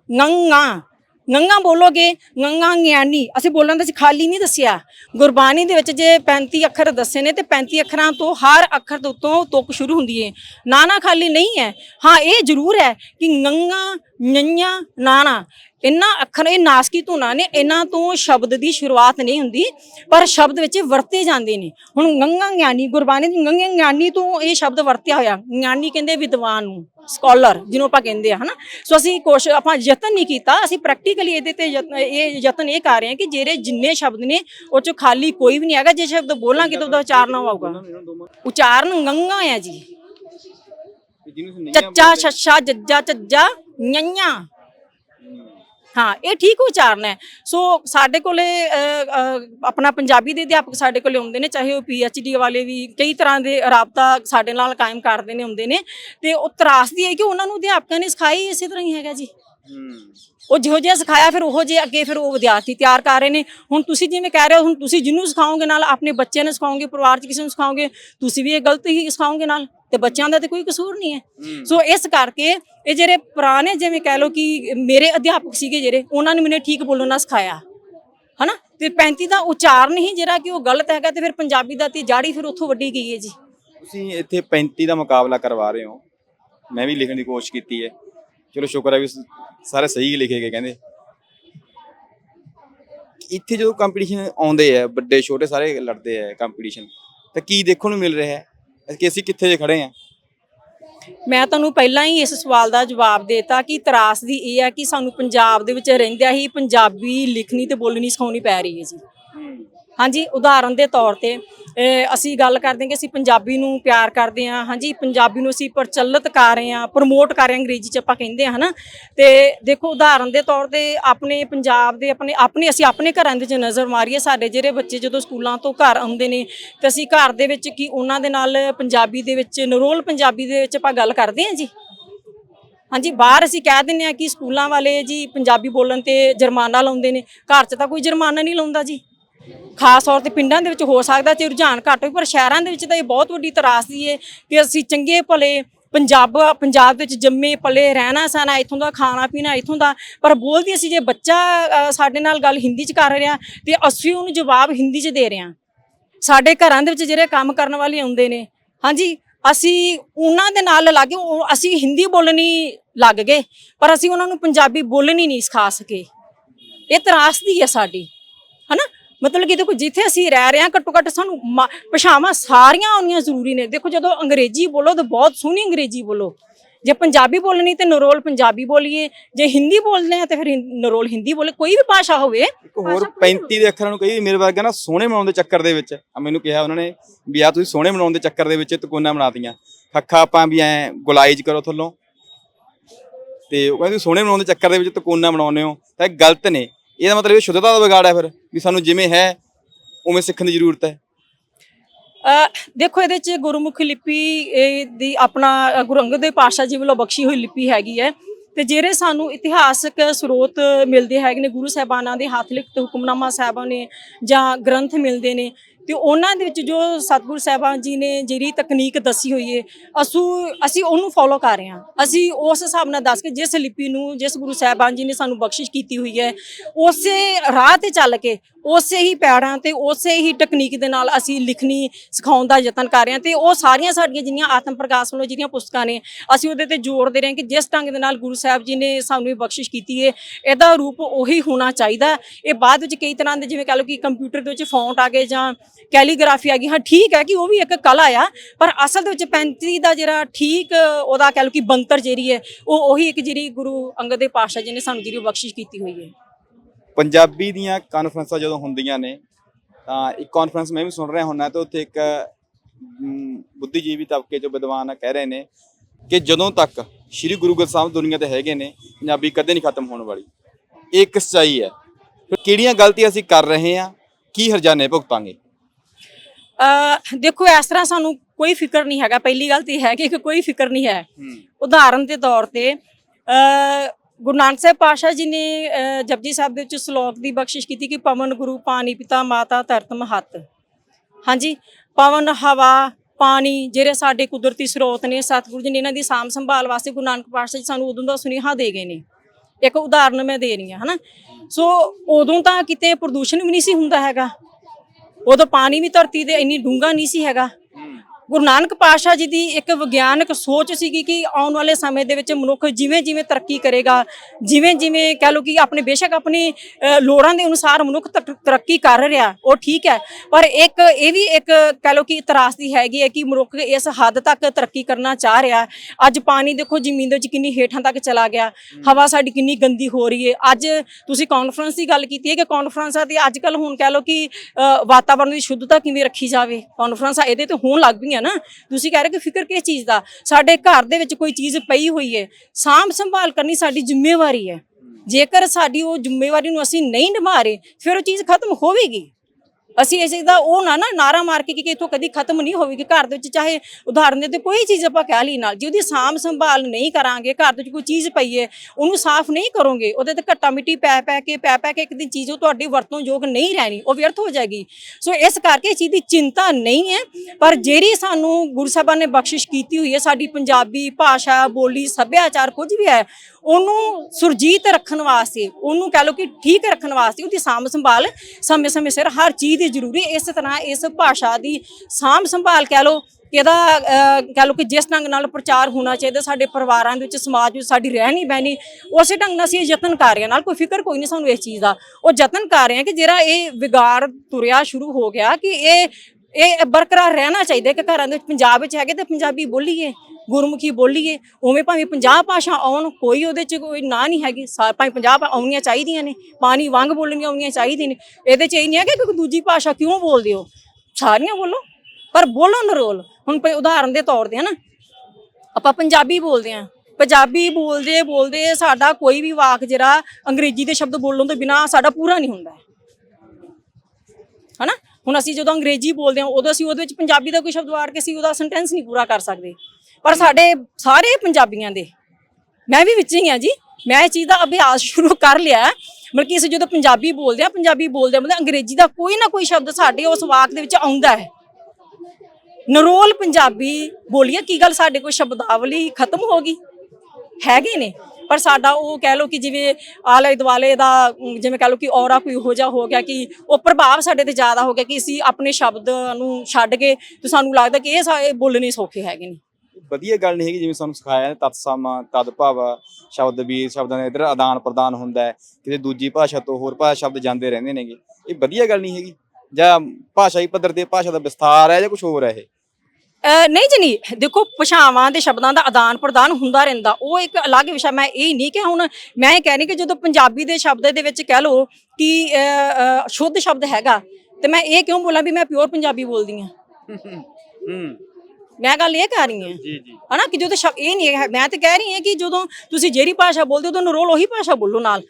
ਨੰਗਾ ਗੰਗਾ ਬੋਲੋਗੇ, ਨੰਗਾ ਗਿਆਨੀ ਅਸੀਂ ਬੋਲਣ ਦਾ ਸੀ ਖਾਲੀ ਨਹੀਂ ਦੱਸਿਆ। ਗੁਰਬਾਣੀ ਦੇ ਵਿੱਚ ਜੇ 35 ਅੱਖਰ ਦੱਸੇ ਨੇ, ਤੇ 35 ਅੱਖਰਾਂ ਤੋਂ ਹਰ ਅੱਖਰ ਤੋਂ ਉੱਤੋਂ ਤੁਕ ਸ਼ੁਰੂ ਹੁੰਦੀ ਹੈ ਨਾਨਾ ਖਾਲੀ ਨਹੀਂ ਹੈ। ਹਾਂ, ਇਹ ਜ਼ਰੂਰ ਹੈ ਕਿ ਨੰਗਾ ਨਈਆਂ ਨਾਣਾ ਇਹਨਾਂ ਅੱਖਰ, ਇਹ ਨਾਸਕੀ ਧੁਨਾਂ ਨੇ ਇਹਨਾਂ ਤੋਂ ਸ਼ਬਦ ਦੀ ਸ਼ੁਰੂਆਤ ਨਹੀਂ ਹੁੰਦੀ, ਪਰ ਸ਼ਬਦ ਵਿੱਚ ਵਰਤੇ ਜਾਂਦੇ ਨੇ। ਹੁਣ ਗੰਗਾ ਗਿਆਨੀ, ਗੁਰਬਾਣੀ ਦੀ ਗੰਗਾ ਗਿਆਨੀ ਤੋਂ ਇਹ ਸ਼ਬਦ ਵਰਤਿਆ ਹੋਇਆ। ਗਿਆਨੀ ਕਹਿੰਦੇ ਵਿਦਵਾਨ ਨੂੰ, ਸਕਾਲਰ, ਜਿਹਨੂੰ ਆਪਾਂ ਕਹਿੰਦੇ ਆ, ਹਨਾ? ਸੋ ਅਸੀਂ ਕੋਸ਼ ਆਪਾਂ ਯਤਨ ਨਹੀਂ ਕੀਤਾ। ਅਸੀਂ ਪ੍ਰੈਕਟੀਕਲੀ ਇਹਦੇ ਤੇ ਯਤਨ- ਇਹ ਯਤਨ ਇਹ ਕਰ ਰਹੇ ਹਾਂ ਕਿ ਜਿਹੜੇ ਜਿੰਨੇ ਸ਼ਬਦ ਨੇ, ਉਹ ਚੋਂ ਖਾਲੀ ਕੋਈ ਵੀ ਨਹੀਂ ਹੈਗਾ। ਜੇ ਸ਼ਬਦ ਬੋਲਾਂਗੇ ਤਾਂ ਉਹਦਾ ਉਚਾਰਨ ਆਊਗਾ। ਉਚਾਰਨ ਗੰਗਾ ਹੈ ਜੀ। ਚੱਚਾ ਛੱਛਾ ਜੱਜਾ ਚੱਜਾ ਨਈਆਂ ਹਾਂ ਇਹ ਠੀਕ ਉਚਾਰਨ ਹੈ। ਸੋ ਸਾਡੇ ਕੋਲੇ ਆਪਣਾ ਪੰਜਾਬੀ ਦੇ ਅਧਿਆਪਕ ਸਾਡੇ ਕੋਲੇ ਆਉਂਦੇ ਨੇ ਚਾਹੇ ਉਹ ਡੀ ਵਾਲੇ ਵੀ ਕਈ ਤਰ੍ਹਾਂ ਦੇ ਰਾਬਤਾ ਸਾਡੇ ਨਾਲ ਕਾਇਮ ਕਰਦੇ ਨੇ ਹੁੰਦੇ ਨੇ। ਤੇ ਉਹ ਤਰਾਸਦੀ ਹੈ ਕਿ ਉਹਨਾਂ ਨੂੰ ਅਧਿਆਪਕਾਂ ਨੇ ਸਿਖਾਈ ਇਸੇ ਤਰ੍ਹਾਂ ਹੀ ਹੈਗਾ ਜੀ। ਉਹ ਜਿਹੋ ਜਿਹਾ ਸਿਖਾਇਆ ਫਿਰ ਉਹੋ ਜਿਹੇ ਅੱਗੇ ਫਿਰ ਉਹ ਵਿਦਿਆਰਥੀ ਤਿਆਰ ਕਰ ਰਹੇ ਨੇ। ਹੁਣ ਤੁਸੀਂ ਜਿਵੇਂ ਕਹਿ ਰਹੇ ਹੋ ਹੁਣ ਤੁਸੀਂ ਜਿਹਨੂੰ ਸਿਖਾਓਗੇ ਨਾਲ ਆਪਣੇ ਬੱਚੇ ਨੂੰ ਸਿਖਾਓਗੇ ਪਰਿਵਾਰ 'ਚ ਕਿਸੇ ਨੂੰ ਸਿਖਾਓਗੇ ਤੁਸੀਂ ਵੀ ਇਹ ਗਲਤ ਹੀ ਸਿਖਾਓਗੇ ਨਾਲ। ਤੇ ਬੱਚਿਆਂ ਦਾ ਤੇ ਕੋਈ ਕਸੂਰ ਨਹੀਂ ਹੈ। ਸੋ ਇਸ ਕਰਕੇ ਇਹ ਜਿਹੜੇ ਪੁਰਾਣੇ ਜਿਵੇਂ ਕਹਿ ਲਓ ਕਿ ਮੇਰੇ ਅਧਿਆਪਕ ਸੀਗੇ ਜਿਹੜੇ ਉਹਨਾਂ ਨੇ ਮੈਨੂੰ ਠੀਕ ਬੋਲਣਾ ਸਿਖਾਇਆ। ਹਨਾ? ਤੇ 35 ਦਾ ਉਚਾਰਨ ਹੀ ਜਿਹੜਾ ਕਿ ਉਹ ਗਲਤ ਹੈਗਾ ਤੇ ਫਿਰ ਪੰਜਾਬੀ ਦਾ ਤੇ ਜਾੜੀ ਫਿਰ ਉੱਥੋਂ ਵੱਡੀ ਗਈ ਹੈ ਜੀ। ਤੁਸੀਂ ਇੱਥੇ 35 ਦਾ ਮੁਕਾਬਲਾ ਕਰਵਾ ਰਹੇ ਹੋ। ਮੈਂ ਵੀ ਲਿਖਣ ਦੀ ਕੋਸ਼ਿਸ਼ ਕੀਤੀ ਹੈ। ਚਲੋ ਸ਼ੁਕਰ ਹੈ ਵੀ ਸਾਰੇ ਸਹੀ ਲਿਖੇ ਗਏ ਕਹਿੰਦੇ। ਇੱਥੇ ਜਦੋਂ ਕੰਪੀਟੀਸ਼ਨ ਆਉਂਦੇ ਆ ਵੱਡੇ ਛੋਟੇ ਸਾਰੇ ਲੜਦੇ ਆ ਕੰਪੀਟੀਸ਼ਨ ਤਾਂ ਕੀ ਦੇਖਣ ਨੂੰ ਮਿਲ ਰਿਹਾ ਹੈ? ਕਿ ਅਸੀਂ ਕਿੱਥੇ ਜੇ ਖੜੇ ਆ? ਮੈਂ ਤੁਹਾਨੂੰ ਪਹਿਲਾਂ ਹੀ ਇਸ ਸਵਾਲ ਦਾ ਜਵਾਬ ਦੇਤਾ ਕਿ ਤਰਾਸ ਦੀ ਇਹ ਹੈ ਕਿ ਸਾਨੂੰ ਪੰਜਾਬ ਦੇ ਵਿੱਚ ਰਹਿੰਦਿਆਂ ਹੀ ਪੰਜਾਬੀ ਲਿਖਣੀ ਤੇ ਬੋਲਣੀ ਸਿਖਾਉਣੀ ਪੈ ਰਹੀ ਹੈ ਜੀ। ਹਾਂਜੀ, ਉਦਾਹਰਨ ਦੇ ਤੌਰ ਤੇ ਅਸੀਂ ਗੱਲ ਕਰਦੇ ਹਾਂ ਕਿ ਅਸੀਂ ਪੰਜਾਬੀ ਨੂੰ ਪਿਆਰ ਕਰਦੇ ਹਾਂ। ਹਾਂਜੀ, ਪੰਜਾਬੀ ਨੂੰ ਅਸੀਂ ਪ੍ਰਚਲਿਤ ਕਰ ਰਹੇ ਹਾਂ ਪ੍ਰਮੋਟ ਕਰ ਰਹੇ ਹਾਂ, ਅੰਗਰੇਜ਼ੀ ਚ ਆਪਾਂ ਕਹਿੰਦੇ ਹਾਂ, ਹਨਾ? ਤੇ ਦੇਖੋ, ਉਦਾਹਰਨ ਦੇ ਤੌਰ ਤੇ ਆਪਣੇ ਪੰਜਾਬ ਦੇ ਆਪਣੇ ਆਪਣੇ, ਅਸੀਂ ਆਪਣੇ ਘਰਾਂ ਦੇ ਵਿੱਚ ਨਜ਼ਰ ਮਾਰੀਏ, ਸਾਡੇ ਜਿਹੜੇ ਬੱਚੇ ਜਦੋਂ ਸਕੂਲਾਂ ਤੋਂ ਘਰ ਆਉਂਦੇ ਨੇ, ਤੇ ਅਸੀਂ ਘਰ ਦੇ ਵਿੱਚ ਕੀ ਉਹਨਾਂ ਦੇ ਨਾਲ ਪੰਜਾਬੀ ਦੇ ਵਿੱਚ, ਨਰੋਲ ਪੰਜਾਬੀ ਦੇ ਵਿੱਚ ਆਪਾਂ ਗੱਲ ਕਰਦੇ ਹਾਂ ਜੀ? ਹਾਂਜੀ, ਬਾਹਰ ਅਸੀਂ ਕਹਿ ਦਿੰਦੇ ਆ ਕਿ ਸਕੂਲਾਂ ਵਾਲੇ ਜੀ ਪੰਜਾਬੀ ਬੋਲਣ ਤੇ ਜੁਰਮਾਨਾ ਲਾਉਂਦੇ ਨੇ, ਘਰ 'ਚ ਤਾਂ ਕੋਈ ਜੁਰਮਾਨਾ ਨਹੀਂ ਲਾਉਂਦਾ ਜੀ। ਖਾਸ ਤੌਰ ਤੇ ਪਿੰਡਾਂ ਦੇ ਵਿੱਚ ਹੋ ਸਕਦਾ ਤੇ ਰੁਝਾਨ ਘੱਟ ਹੋਵੇ, ਪਰ ਸ਼ਹਿਰਾਂ ਦੇ ਵਿੱਚ ਤਾਂ ਇਹ ਬਹੁਤ ਵੱਡੀ ਤਰਾਸਦੀ ਹੈ ਕਿ ਅਸੀਂ ਚੰਗੇ ਭਲੇ ਪੰਜਾਬ ਪੰਜਾਬ ਵਿੱਚ ਜੰਮੇ ਪਲੇ ਰਹਿਣਾ ਸਹਿਣਾ, ਇੱਥੋਂ ਦਾ ਖਾਣਾ ਪੀਣਾ ਇੱਥੋਂ ਦਾ, ਪਰ ਬੋਲਦੀ ਅਸੀਂ ਜੇ ਬੱਚਾ ਸਾਡੇ ਨਾਲ ਗੱਲ ਹਿੰਦੀ 'ਚ ਕਰ ਰਿਹਾ ਤੇ ਅਸੀਂ ਉਹਨੂੰ ਜਵਾਬ ਹਿੰਦੀ 'ਚ ਦੇ ਰਹੇ ਹਾਂ। ਸਾਡੇ ਘਰਾਂ ਦੇ ਵਿੱਚ ਜਿਹੜੇ ਕੰਮ ਕਰਨ ਵਾਲੇ ਆਉਂਦੇ ਨੇ, ਹਾਂਜੀ, ਅਸੀਂ ਉਹਨਾਂ ਦੇ ਨਾਲ ਲੱਗ ਗਏ ਅਸੀਂ ਹਿੰਦੀ ਬੋਲਣੀ ਲੱਗ ਗਏ, ਪਰ ਅਸੀਂ ਉਹਨਾਂ ਨੂੰ ਪੰਜਾਬੀ ਬੋਲਣੀ ਨਹੀਂ ਸਿਖਾ ਸਕੇ। ਇਹ ਤਰਾਸਦੀ ਹੈ ਸਾਡੀ। ਮਤਲਬ ਕਿ ਦੇਖੋ ਜਿੱਥੇ ਅਸੀਂ ਰਹਿ ਰਹੇ ਹਾਂ, ਘੱਟੋ ਘੱਟ ਸਾਨੂੰ ਭਾਸ਼ਾਵਾਂ ਸਾਰੀਆਂ ਆਉਣੀਆਂ ਜ਼ਰੂਰੀ ਨੇ। ਦੇਖੋ ਜਦੋਂ ਅੰਗਰੇਜ਼ੀ ਬੋਲੋ ਤਾਂ ਬਹੁਤ ਸੋਹਣੀ ਅੰਗਰੇਜ਼ੀ ਬੋਲੋ। ਜੇ ਪੰਜਾਬੀ ਬੋਲਣੀ ਤੇ ਨਰੋਲ ਪੰਜਾਬੀ ਬੋਲੀਏ, ਜੇ ਹਿੰਦੀ ਬੋਲਦੇ ਆ ਤੇ ਫਿਰ ਨਰੋਲ ਹਿੰਦੀ ਬੋਲੇ, ਕੋਈ ਵੀ ਭਾਸ਼ਾ ਹੋਵੇ। ਇੱਕ ਹੋਰ 35 ਦੇ ਅੱਖਰਾਂ ਨੂੰ ਕਹੀ ਮੇਰੇ ਵਰਗਾ ਨਾ ਸੋਹਣੇ ਬਣਾਉਣ ਦੇ ਚੱਕਰ ਦੇ ਵਿੱਚ ਮੈਨੂੰ ਕਿਹਾ ਉਹਨਾਂ ਨੇ ਵੀ ਆ ਤੁਸੀਂ ਸੋਹਣੇ ਬਣਾਉਣ ਦੇ ਚੱਕਰ ਦੇ ਵਿੱਚ ਤਕੋਨਾ ਬਣਾਤੀਆਂ। ਖੱਖਾ ਆਪਾਂ ਵੀ ਐ ਗੁਲਾਈਜ ਕਰੋ ਥੱਲੋਂ। ਤੇ ਉਹ ਕਹਿੰਦੇ ਸੋਹਣੇ ਬਣਾਉਣ ਦੇ ਚੱਕਰ ਦੇ ਵਿੱਚ ਤਕੋਨਾ ਬਣਾਉਂਦੇ ਹੋ, ਤਾਂ ਇਹ ਗਲਤ ਨੇ। ਇਹਦਾ ਮਤਲਬ ਇਹ ਸ਼ੁੱਧਤਾ ਦਾ ਵਿਗਾੜ ਹੈ ਫਿਰ ਵੀ ਸਾਨੂੰ ਜਿਵੇਂ ਹੈ ਉਵੇਂ ਸਿੱਖਣ ਦੀ ਜ਼ਰੂਰਤ ਹੈ। ਦੇਖੋ ਇਹਦੇ ਚ ਗੁਰਮੁਖੀ ਲਿਪੀ ਦੀ ਆਪਣਾ ਅ, ਗੁਰੂ ਅੰਗਦ ਦੇਵ ਪਾਤਸ਼ਾਹ ਜੀ ਵੱਲੋਂ ਬਖਸ਼ੀ ਹੋਈ ਲਿਪੀ ਹੈਗੀ ਹੈ। ਤੇ ਜਿਹੜੇ ਸਾਨੂੰ ਇਤਿਹਾਸਕ ਸਰੋਤ ਮਿਲਦੇ ਹੈਗੇ ਨੇ ਗੁਰੂ ਸਾਹਿਬਾਨਾਂ ਦੇ ਹੱਥ ਲਿਖਤ ਹੁਕਮਨਾਮਾ ਸਾਹਿਬਾਂ ਨੇ ਜਾਂ ਗ੍ਰੰਥ ਮਿਲਦੇ ਨੇ ਤੇ ਉਹਨਾਂ ਦੇ ਵਿੱਚ ਜੋ ਸਤਿਗੁਰੂ ਸਾਹਿਬਾਨ ਜੀ ਨੇ ਜਿਹੜੀ ਤਕਨੀਕ ਦੱਸੀ ਹੋਈ ਹੈ ਅਸੂ, ਅਸੀਂ ਉਹਨੂੰ ਫੋਲੋ ਕਰ ਰਹੇ ਹਾਂ। ਅਸੀਂ ਉਸ ਹਿਸਾਬ ਨਾਲ ਦੱਸ ਕੇ ਜਿਸ ਲਿਪੀ ਨੂੰ, ਜਿਸ ਗੁਰੂ ਸਾਹਿਬਾਨ ਜੀ ਨੇ ਸਾਨੂੰ ਬਖਸ਼ਿਸ਼ ਕੀਤੀ ਹੋਈ ਹੈ ਉਸੇ ਰਾਹ ਤੇ ਚੱਲ ਕੇ, ਉਸੇ ਹੀ ਪੈੜਾਂ ਤੇ, ਉਸੇ ਹੀ ਟੈਕਨੀਕ ਦੇ ਨਾਲ ਅਸੀਂ ਲਿਖਣੀ, ਸਿਖਾਉਣ ਦਾ ਯਤਨ ਕਰ ਰਹੇ ਹਾਂ ਤੇ ਉਹ ਸਾਰੀਆਂ ਸਾਡੀਆਂ ਜਿੰਨੀਆਂ ਆਤਮ ਪ੍ਰਕਾਸ਼ ਵੱਲੋਂ ਜਿਹੜੀਆਂ ਪੁਸਤਕਾਂ ਨੇ, ਅਸੀਂ ਉਹਦੇ ਤੇ ਜ਼ੋਰ ਦੇ ਰਹੇ ਹਾਂ ਕਿ ਜਿਸ ਢੰਗ ਦੇ ਨਾਲ ਗੁਰੂ ਸਾਹਿਬ ਜੀ ਨੇ ਸਾਨੂੰ ਇਹ ਬਖਸ਼ਿਸ਼ ਕੀਤੀ ਹੈ ਇਹਦਾ ਰੂਪ ਉਹੀ ਹੋਣਾ ਚਾਹੀਦਾ। ਇਹ ਬਾਅਦ ਵਿੱਚ ਕਈ ਤਰ੍ਹਾਂ ਦੇ ਜਿਵੇਂ ਕਹ ਲਓ ਕਿ ਕੰਪਿਊਟਰ ਦੇ ਵਿੱਚ ਫੌਂਟ ਆ ਗਏ ਜਾਂ ਕੈਲੀਗ੍ਰਾਫੀ ਆ ਗਈ। ਹਾਂ, ਠੀਕ ਹੈ ਕਿ ਉਹ ਵੀ ਇੱਕ ਕਲਾ ਆ, ਪਰ ਅਸਲ ਦੇ ਵਿੱਚ 35 ਦਾ ਜਿਹੜਾ ਠੀਕ ਉਹਦਾ ਕਹਿ ਲਓ ਕਿ ਬੰਤਰ ਜਿਹੜੀ ਹੈ, ਉਹ ਉਹੀ ਇੱਕ ਜਿਹੜੀ ਗੁਰੂ ਅੰਗਦ ਦੇ ਪਾਤਸ਼ਾਹ ਜੀ ਨੇ ਸਾਨੂੰ ਜਿਹੜੀ ਬਖਸ਼ਿਸ਼ ਕੀਤੀ ਹੋਈ ਹੈ। ਪੰਜਾਬੀ ਦੀਆਂ ਕਾਨਫਰੰਸਾਂ ਜਦੋਂ ਹੁੰਦੀਆਂ ਨੇ, ਤਾਂ ਇੱਕ ਕਾਨਫਰੰਸ ਮੈਂ ਵੀ ਸੁਣ ਰਿਹਾ ਹੁੰਨਾ, ਤੇ ਉੱਥੇ ਇੱਕ ਬੁੱਧੀਜੀਵੀ ਤਬਕੇ ਚੋਂ ਵਿਦਵਾਨ ਕਹਿ ਰਹੇ ਨੇ ਕਿ ਜਦੋਂ ਤੱਕ ਸ੍ਰੀ ਗੁਰੂ ਗ੍ਰੰਥ ਸਾਹਿਬ ਦੁਨੀਆ ਤੇ ਹੈਗੇ ਨੇ, ਪੰਜਾਬੀ ਕਦੇ ਨਹੀਂ ਖਤਮ ਹੋਣ ਵਾਲੀ। ਇਹ ਇੱਕ ਸੱਚਾਈ ਹੈ। ਕਿਹੜੀਆਂ ਗਲਤੀਆਂ ਅਸੀਂ ਕਰ ਰਹੇ ਹਾਂ, ਕੀ ਹਰਜਾਨੇ ਭੁਗਤਾਂਗੇ? ਦੇਖੋ ਇਸ ਤਰ੍ਹਾਂ ਸਾਨੂੰ ਕੋਈ ਫਿਕਰ ਨਹੀਂ ਹੈਗਾ। ਪਹਿਲੀ ਗੱਲ ਤੇ ਹੈ ਕਿ ਕੋਈ ਫਿਕਰ ਨਹੀਂ ਹੈ। ਉਦਾਹਰਨ ਦੇ ਤੌਰ ਤੇ ਗੁਰੂ ਨਾਨਕ ਸਾਹਿਬ ਪਾਤਸ਼ਾਹ ਜੀ ਨੇ ਜਪਜੀ ਸਾਹਿਬ ਦੇ ਵਿੱਚ ਸ਼ਲੋਕ ਦੀ ਬਖਸ਼ਿਸ਼ ਕੀਤੀ ਕਿ ਪਵਨ ਗੁਰੂ ਪਾਣੀ ਪਿਤਾ ਮਾਤਾ ਧਰਤ ਮਹੱਤ। ਹਾਂਜੀ ਪਵਨ ਹਵਾ ਪਾਣੀ ਜਿਹੜੇ ਸਾਡੇ ਕੁਦਰਤੀ ਸਰੋਤ ਨੇ ਸਤਿਗੁਰੂ ਜੀ ਨੇ ਇਹਨਾਂ ਦੀ ਸਾਂਭ ਸੰਭਾਲ ਵਾਸਤੇ ਗੁਰੂ ਨਾਨਕ ਪਾਤਸ਼ਾਹ ਜੀ ਸਾਨੂੰ ਉਦੋਂ ਦਾ ਸੁਨੇਹਾ ਦੇ ਗਏ ਨੇ। ਇੱਕ ਉਦਾਹਰਨ ਮੈਂ ਦੇ ਰਹੀ ਹਾਂ ਹਨਾ? ਸੋ ਉਦੋਂ ਤਾਂ ਕਿਤੇ ਪ੍ਰਦੂਸ਼ਣ ਵੀ ਨਹੀਂ ਸੀ ਹੁੰਦਾ ਹੈਗਾ। ਉਦੋਂ ਪਾਣੀ ਵੀ ਧਰਤੀ ਦੇ ਇੰਨੀ ਡੂੰਘਾ ਨਹੀਂ ਸੀ ਹੈਗਾ। ਗੁਰੂ ਨਾਨਕ ਪਾਤਸ਼ਾਹ ਜੀ ਦੀ ਇੱਕ ਵਿਗਿਆਨਕ ਸੋਚ ਸੀਗੀ ਕਿ ਆਉਣ ਵਾਲੇ ਸਮੇਂ ਦੇ ਵਿੱਚ ਮਨੁੱਖ ਜਿਵੇਂ ਜਿਵੇਂ ਤਰੱਕੀ ਕਰੇਗਾ ਜਿਵੇਂ ਜਿਵੇਂ ਕਹਿ ਲਓ ਕਿ ਆਪਣੇ ਬੇਸ਼ੱਕ ਆਪਣੀ ਲੋੜਾਂ ਦੇ ਅਨੁਸਾਰ ਮਨੁੱਖ ਤਰ- ਤਰੱਕੀ ਕਰ ਰਿਹਾ ਉਹ ਠੀਕ ਹੈ। ਪਰ ਇੱਕ ਇਹ ਵੀ ਇੱਕ ਕਹਿ ਲਓ ਕਿ ਤਰਾਸਦੀ ਹੈਗੀ ਹੈ ਕਿ ਮਨੁੱਖ ਇਸ ਹੱਦ ਤੱਕ ਤਰੱਕੀ ਕਰਨਾ ਚਾਹ ਰਿਹਾ। ਅੱਜ ਪਾਣੀ ਦੇਖੋ ਜ਼ਮੀਨ ਦੇ ਵਿੱਚ ਕਿੰਨੀ ਹੇਠਾਂ ਤੱਕ ਚਲਾ ਗਿਆ ਹਵਾ ਸਾਡੀ ਕਿੰਨੀ ਗੰਦੀ ਹੋ ਰਹੀ ਹੈ। ਅੱਜ ਤੁਸੀਂ ਕਾਨਫਰੰਸ ਦੀ ਗੱਲ ਕੀਤੀ ਹੈ ਕਿ ਕਾਨਫਰੰਸਾਂ ਤੇ ਅੱਜ ਕੱਲ ਹੁਣ ਕਹਿ ਲਓ ਕਿ ਅ, ਵਾਤਾਵਰਣ ਦੀ ਸ਼ੁੱਧਤਾ ਕਿਵੇਂ ਰੱਖੀ ਜਾਵੇ? ਕਾਨਫਰੰਸਾਂ ਇਹਦੇ ਤੇ ਹੋਣ ਲੱਗ ਪਈਆਂ। ਨਾ, ਤੁਸੀਂ ਕਹਿ ਰਹੇ ਕਿ ਫਿਕਰ ਕਿਸ ਚੀਜ਼ ਦਾ? ਸਾਡੇ ਘਰ ਦੇ ਵਿੱਚ ਕੋਈ ਚੀਜ਼ ਪਈ ਹੋਈ ਹੈ, ਸਾਂਭ ਸੰਭਾਲ ਕਰਨੀ ਸਾਡੀ ਜ਼ਿੰਮੇਵਾਰੀ ਹੈ। ਜੇਕਰ ਸਾਡੀ ਉਹ ਜ਼ਿੰਮੇਵਾਰੀ ਨੂੰ ਅਸੀਂ ਨਹੀਂ ਨਿਭਾ ਰਹੇ, ਫਿਰ ਉਹ ਚੀਜ਼ ਖਤਮ ਹੋਵੇਗੀ। ਅਸੀਂ ਇਸ ਚੀਜ਼ ਦਾ ਉਹ ਨਾ ਨਾ ਨਾਰਾ ਮਾਰ ਕੇ ਕਿ ਇਥੋਂ ਕਦੀ ਖਤਮ ਨਹੀਂ ਹੋਵੇਗੀ। ਘਰ ਦੇ ਵਿੱਚ ਚਾਹੇ ਉਦਾਹਰਨ ਦੇ ਤੇ ਕੋਈ ਚੀਜ਼ ਆਪਾਂ ਕਹਿ ਲਈ ਨਾਲ ਜੇ ਉਹਦੀ ਸਾਂਭ ਸੰਭਾਲ ਨਹੀਂ ਕਰਾਂਗੇ, ਘਰ ਦੇ ਵਿੱਚ ਕੋਈ ਚੀਜ਼ ਪਈ ਹੈ ਉਹਨੂੰ ਸਾਫ਼ ਨਹੀਂ ਕਰੋਗੇ, ਉਹਦੇ ਤੇ ਘੱਟਾ ਮਿੱਟੀ ਪੈ ਪੈ ਕੇ, ਪੈ ਪੈ ਕੇ ਇੱਕ ਦਿਨ ਚੀਜ਼ ਉਹ ਤੁਹਾਡੀ ਵਰਤੋਂ ਯੋਗ ਨਹੀਂ ਰਹਿਣੀ, ਉਹ ਵਿਅਰਥ ਹੋ ਜਾਏਗੀ। ਸੋ ਇਸ ਕਰਕੇ ਇਸ ਚੀਜ਼ ਦੀ ਚਿੰਤਾ ਨਹੀਂ ਹੈ, ਪਰ ਜਿਹੜੀ ਸਾਨੂੰ ਗੁਰੂ ਸਾਹਿਬਾਂ ਨੇ ਬਖਸ਼ਿਸ਼ ਕੀਤੀ ਹੋਈ ਹੈ, ਸਾਡੀ ਪੰਜਾਬੀ ਭਾਸ਼ਾ, ਬੋਲੀ, ਸੱਭਿਆਚਾਰ ਕੁਝ ਵੀ ਹੈ ਉਹਨੂੰ ਸੁਰਜੀਤ ਰੱਖਣ ਵਾਸਤੇ ਉਹਨੂੰ ਕਹਿ ਲਓ ਕਿ ਠੀਕ ਰੱਖਣ ਵਾਸਤੇ ਉਹਦੀ ਸਾਂਭ ਸੰਭਾਲ ਸਮੇਂ-ਸਮੇਂ ਸਿਰ ਹਰ ਚੀਜ਼ ਦੀ ਜ਼ਰੂਰੀ ਇਸ ਤਰ੍ਹਾਂ ਇਸ ਭਾਸ਼ਾ ਦੀ ਸਾਂਭ ਸੰਭਾਲ ਕਹਿ ਲਓ ਕਿ ਇਹਦਾ ਅਹ, ਕਹਿ ਲਓ ਕਿ ਜਿਸ ਢੰਗ ਨਾਲ ਪ੍ਰਚਾਰ ਹੋਣਾ ਚਾਹੀਦਾ ਸਾਡੇ ਪਰਿਵਾਰਾਂ ਦੇ ਵਿੱਚ ਸਮਾਜ ਵਿੱਚ ਸਾਡੀ ਰਹਿਣੀ ਬਹਿਣੀ ਉਸੇ ਢੰਗ ਨਾਲ ਅਸੀਂ ਇਹ ਯਤਨ ਕਰ ਰਹੇ ਹਾਂ। ਨਾਲ ਕੋਈ ਫਿਕਰ ਕੋਈ ਨਹੀਂ ਸਾਨੂੰ ਇਸ ਚੀਜ਼ ਦਾ। ਉਹ ਯਤਨ ਕਰ ਰਹੇ ਹਾਂ ਕਿ ਜਿਹੜਾ ਇਹ ਵਿਗਾੜ ਤੁਰਿਆ ਸ਼ੁਰੂ ਹੋ ਗਿਆ ਕਿ ਇਹ ਇਹ ਬਰਕਰਾਰ ਰਹਿਣਾ ਚਾਹੀਦਾ ਕਿ ਘਰਾਂ ਦੇ ਵਿੱਚ ਪੰਜਾਬ ਵਿੱਚ ਹੈਗੇ ਤੇ ਪੰਜਾਬੀ ਬੋਲੀਏ। ਗੁਰਮੁਖੀ ਬੋਲੀਏ, ਉਵੇਂ ਭਾਵੇਂ 50 ਭਾਸ਼ਾ ਆਉਣ, ਕੋਈ ਉਹਦੇ ਚ ਕੋਈ ਨਾ ਨਹੀਂ ਹੈਗੀ। ਸਾ- ਭਾਵੇਂ 50 ਆਉਣੀਆਂ ਚਾਹੀਦੀਆਂ ਨੇ, ਪਾਣੀ ਵਾਂਗ ਬੋਲਣੀਆਂ ਆਉਣੀਆਂ ਚਾਹੀਦੀਆਂ ਨੇ। ਇਹਦੇ ਚ ਇਹ ਨਹੀਂ ਹੈ ਕਿ ਕੋਈ ਦੂਜੀ ਭਾਸ਼ਾ ਕਿਉਂ ਬੋਲਦੇ ਹੋ? ਸਾਰੀਆਂ ਬੋਲੋ, ਪਰ ਬੋਲੋ ਨਰੋਲ। ਹੁਣ ਕੋਈ ਉਦਾਹਰਨ ਦੇ ਤੌਰ ਤੇ ਹੈ ਨਾ ਆਪਾਂ ਪੰਜਾਬੀ ਬੋਲਦੇ ਹਾਂ। ਪੰਜਾਬੀ ਬੋਲਦੇ ਬੋਲਦੇ ਸਾਡਾ ਕੋਈ ਵੀ ਵਾਕ ਜਿਹੜਾ ਅੰਗਰੇਜ਼ੀ ਦੇ ਸ਼ਬਦ ਬੋਲਣ ਤੋਂ ਬਿਨਾ ਸਾਡਾ ਪੂਰਾ ਨਹੀਂ ਹੁੰਦਾ। ਹਨਾ? ਹੁਣ ਅਸੀਂ ਜਦੋਂ ਅੰਗਰੇਜ਼ੀ ਬੋਲਦੇ ਹਾਂ, ਉਦੋਂ ਅਸੀਂ ਉਹਦੇ ਵਿੱਚ ਪੰਜਾਬੀ ਦਾ ਕੋਈ ਸ਼ਬਦ ਵਾੜ ਕੇ ਅਸੀਂ ਉਹਦਾ ਸੈਂਟੈਂਸ ਨਹੀਂ ਪੂਰਾ ਕਰ ਸਕਦੇ। ਪਰ ਸਾਡੇ ਸਾਰੇ ਪੰਜਾਬੀਆਂ ਦੇ। ਮੈਂ ਵੀ ਵਿੱਚ ਹੀ ਆ ਜੀ। ਮੈਂ ਇਹ ਚੀਜ਼ ਦਾ ਅਭਿਆਸ ਸ਼ੁਰੂ ਕਰ ਲਿਆ ਹੈ। ਮਤਲਬ ਕਿ ਅਸੀਂ ਜਦੋਂ ਪੰਜਾਬੀ ਬੋਲਦੇ ਆ ਪੰਜਾਬੀ ਬੋਲਦੇ ਆ ਮਤਲਬ ਅੰਗਰੇਜ਼ੀ ਦਾ ਕੋਈ ਨਾ ਕੋਈ ਸ਼ਬਦ ਸਾਡੇ ਉਸ ਵਾਕ ਦੇ ਵਿੱਚ ਆਉਂਦਾ ਹੈ। ਨਰੋਲ ਪੰਜਾਬੀ ਬੋਲੀਏ, ਕੀ ਗੱਲ ਸਾਡੇ ਕੋਲ ਸ਼ਬਦਾਵਲੀ ਖਤਮ ਹੋ ਗਈ? ਹੈਗੇ ਨੇ। ਪਰ ਸਾਡਾ ਉਹ ਕਹਿ ਲਓ ਕਿ ਜਿਵੇਂ ਆਲੇ ਦੁਆਲੇ ਦਾ ਜਿਵੇਂ ਕਹਿ ਲਓ ਕਿ ਔਰਾ ਕੋਈ ਹੋ ਜਾ ਹੋ ਗਿਆ ਕਿ ਉਹ ਪ੍ਰਭਾਵ ਸਾਡੇ ਤੇ ਜ਼ਿਆਦਾ ਹੋ ਗਿਆ ਕਿ ਅਸੀਂ ਆਪਣੇ ਸ਼ਬਦ ਨੂੰ ਛੱਡ ਕੇ ਤੇ ਸਾਨੂੰ ਲੱਗਦਾ ਕਿ ਇਹ ਸਾਰੇ ਬੋਲਣੇ ਸੌਖੇ ਹੈਗੇ ਨੇ। ਵਧੀਆ ਗੱਲ ਨਹੀਂ ਹੈਗੀ ਜਿਵੇਂ ਸਾਨੂੰ ਸਿਖਾਇਆ ਹੈ ਤਤ ਸਮਾਂ ਤਦ ਭਾਵਾ ਸ਼ਬਦ ਵੀਰ ਸ਼ਬਦਾਂ ਦਾ ਇਧਰ ਆਦਾਨ ਪ੍ਰਦਾਨ ਹੁੰਦਾ ਹੈ ਕਿਤੇ ਦੂਜੀ ਭਾਸ਼ਾ ਤੋਂ ਹੋਰ ਭਾਸ਼ਾ ਸ਼ਬਦ ਜਾਂਦੇ ਰਹਿੰਦੇ ਨੇਗੇ ਇਹ ਵਧੀਆ ਗੱਲ ਨਹੀਂ ਹੈਗੀ ਜਾਂ ਭਾਸ਼ਾਈ ਪੱਧਰ ਤੇ ਭਾਸ਼ਾ ਦਾ ਵਿਸਥਾਰ ਹੈ ਜਾਂ ਕੁਝ ਹੋਰ ਹੈ ਇਹ? ਨਹੀਂ ਜੀ ਨਹੀਂ ਦੇਖੋ ਭਾਸ਼ਾਵਾਂ ਦੇ ਸ਼ਬਦਾਂ ਦਾ ਆਦਾਨ ਪ੍ਰਦਾਨ ਹੁੰਦਾ ਰਹਿੰਦਾ ਉਹ ਇੱਕ ਅਲੱਗ ਵਿਸ਼ਾ ਮੈਂ ਇਹ ਨਹੀਂ ਕਿ ਹੁਣ ਮੈਂ ਇਹ ਕਹਿ ਰਹੀ ਕਿ ਜਦੋਂ ਪੰਜਾਬੀ ਦੇ ਸ਼ਬਦ ਦੇ ਵਿੱਚ ਕਹਿ ਲਓ ਕਿ ਸ਼ੁੱਧ ਸ਼ਬਦ ਹੈਗਾ ਤੇ ਮੈਂ ਇਹ ਕਿਉਂ ਬੋਲਾਂ ਵੀ ਮੈਂ ਪਿਓਰ ਪੰਜਾਬੀ ਬੋਲਦੀ ਹਾਂ? ਹੂੰ ਮੈਂ ਗੱਲ ਇਹ ਕਰ ਰਹੀ ਹਾਂ। ਜੀ ਜੀ। ਹਨਾ ਕਿ ਜਦੋਂ ਸ਼ਬ ਇਹ ਨਹੀਂ ਹੈ ਮੈਂ ਤਾਂ ਕਹਿ ਰਹੀ ਹਾਂ ਕਿ ਜਦੋਂ ਤੁਸੀਂ ਜਿਹੜੀ ਭਾਸ਼ਾ ਬੋਲਦੇ ਹੋ ਉਦੋਂ ਨਰੋਲ ਉਹੀ ਭਾਸ਼ਾ ਬੋਲੋ ਨਾਲ।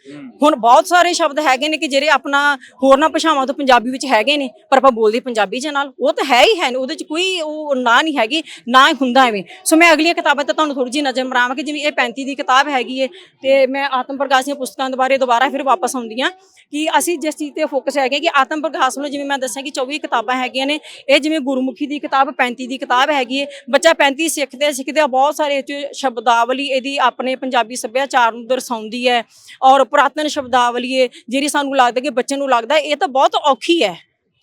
ਹੁਣ ਬਹੁਤ ਸਾਰੇ ਸ਼ਬਦ ਹੈਗੇ ਨੇ ਕਿ ਜਿਹੜੇ ਆਪਣਾ ਹੋਰਨਾਂ ਭਾਸ਼ਾਵਾਂ ਤੋਂ ਪੰਜਾਬੀ ਵਿੱਚ ਹੈਗੇ ਨੇ ਪਰ ਆਪਾਂ ਬੋਲਦੇ ਪੰਜਾਬੀ ਚ ਨਾਲ। ਉਹ ਤਾਂ ਹੈ ਹੀ ਹੈ ਉਹਦੇ ਚ ਕੋਈ ਉਹ ਨਾ ਨਹੀਂ ਹੈਗੀ ਨਾ ਹੀ ਹੁੰਦਾ ਐਵੇਂ। ਸੋ ਮੈਂ ਅਗਲੀਆਂ ਕਿਤਾਬਾਂ ਤੇ ਤੁਹਾਨੂੰ ਥੋੜੀ ਜਿਹੀ ਨਜ਼ਰ ਮਰਾਵਾਂ ਕਿ ਜਿਵੇਂ ਇਹ 35 ਦੀ ਕਿਤਾਬ ਹੈਗੀ ਏ ਤੇ ਮੈਂ ਆਤਮ ਪ੍ਰਕਾਸ਼ ਦੀਆਂ ਪੁਸਤਕਾਂ ਦੇ ਬਾਰੇ ਦੁਬਾਰਾ ਫਿਰ ਵਾਪਸ ਆਉਂਦੀ ਹਾਂ। ਕਿ ਅਸੀਂ ਜਿਸ ਚੀਜ਼ ਤੇ ਫੋਕਸ ਹੈਗੇ ਕਿ ਆਤਮ ਪ੍ਰਕਾਸ਼ ਨੂੰ ਜਿਵੇਂ ਮੈਂ ਦੱਸਿਆ ਕਿ 24 ਕਿਤਾਬਾਂ ਹੈਗੀਆਂ ਨੇ, ਇਹ ਜਿਵੇਂ ਗੁਰਮੁਖੀ ਦੀ ਕਿਤਾਬ 35 ਦੀ ਕਿਤਾਬ ਹੈਗੀ ਹੈ ਬੱਚਾ 35 ਸਿੱਖਦੇ ਸਿੱਖਦੇ ਬਹੁਤ ਸਾਰੇ 'ਚ ਸ਼ਬਦਾਵਲੀ ਇਹਦੀ ਆਪਣੇ ਪੰਜਾਬੀ ਸੱਭਿਆਚਾਰ ਨੂੰ ਦਰਸਾਉਂਦੀ ਹੈ ਔਰ ਪੁਰਾਤਨ ਸ਼ਬਦਾਵਲੀ ਹੈ ਜਿਹੜੀ ਸਾਨੂੰ ਲੱਗਦਾ ਕਿ ਬੱਚੇ ਨੂੰ ਲੱਗਦਾ ਇਹ ਤਾਂ ਬਹੁਤ ਔਖੀ ਹੈ।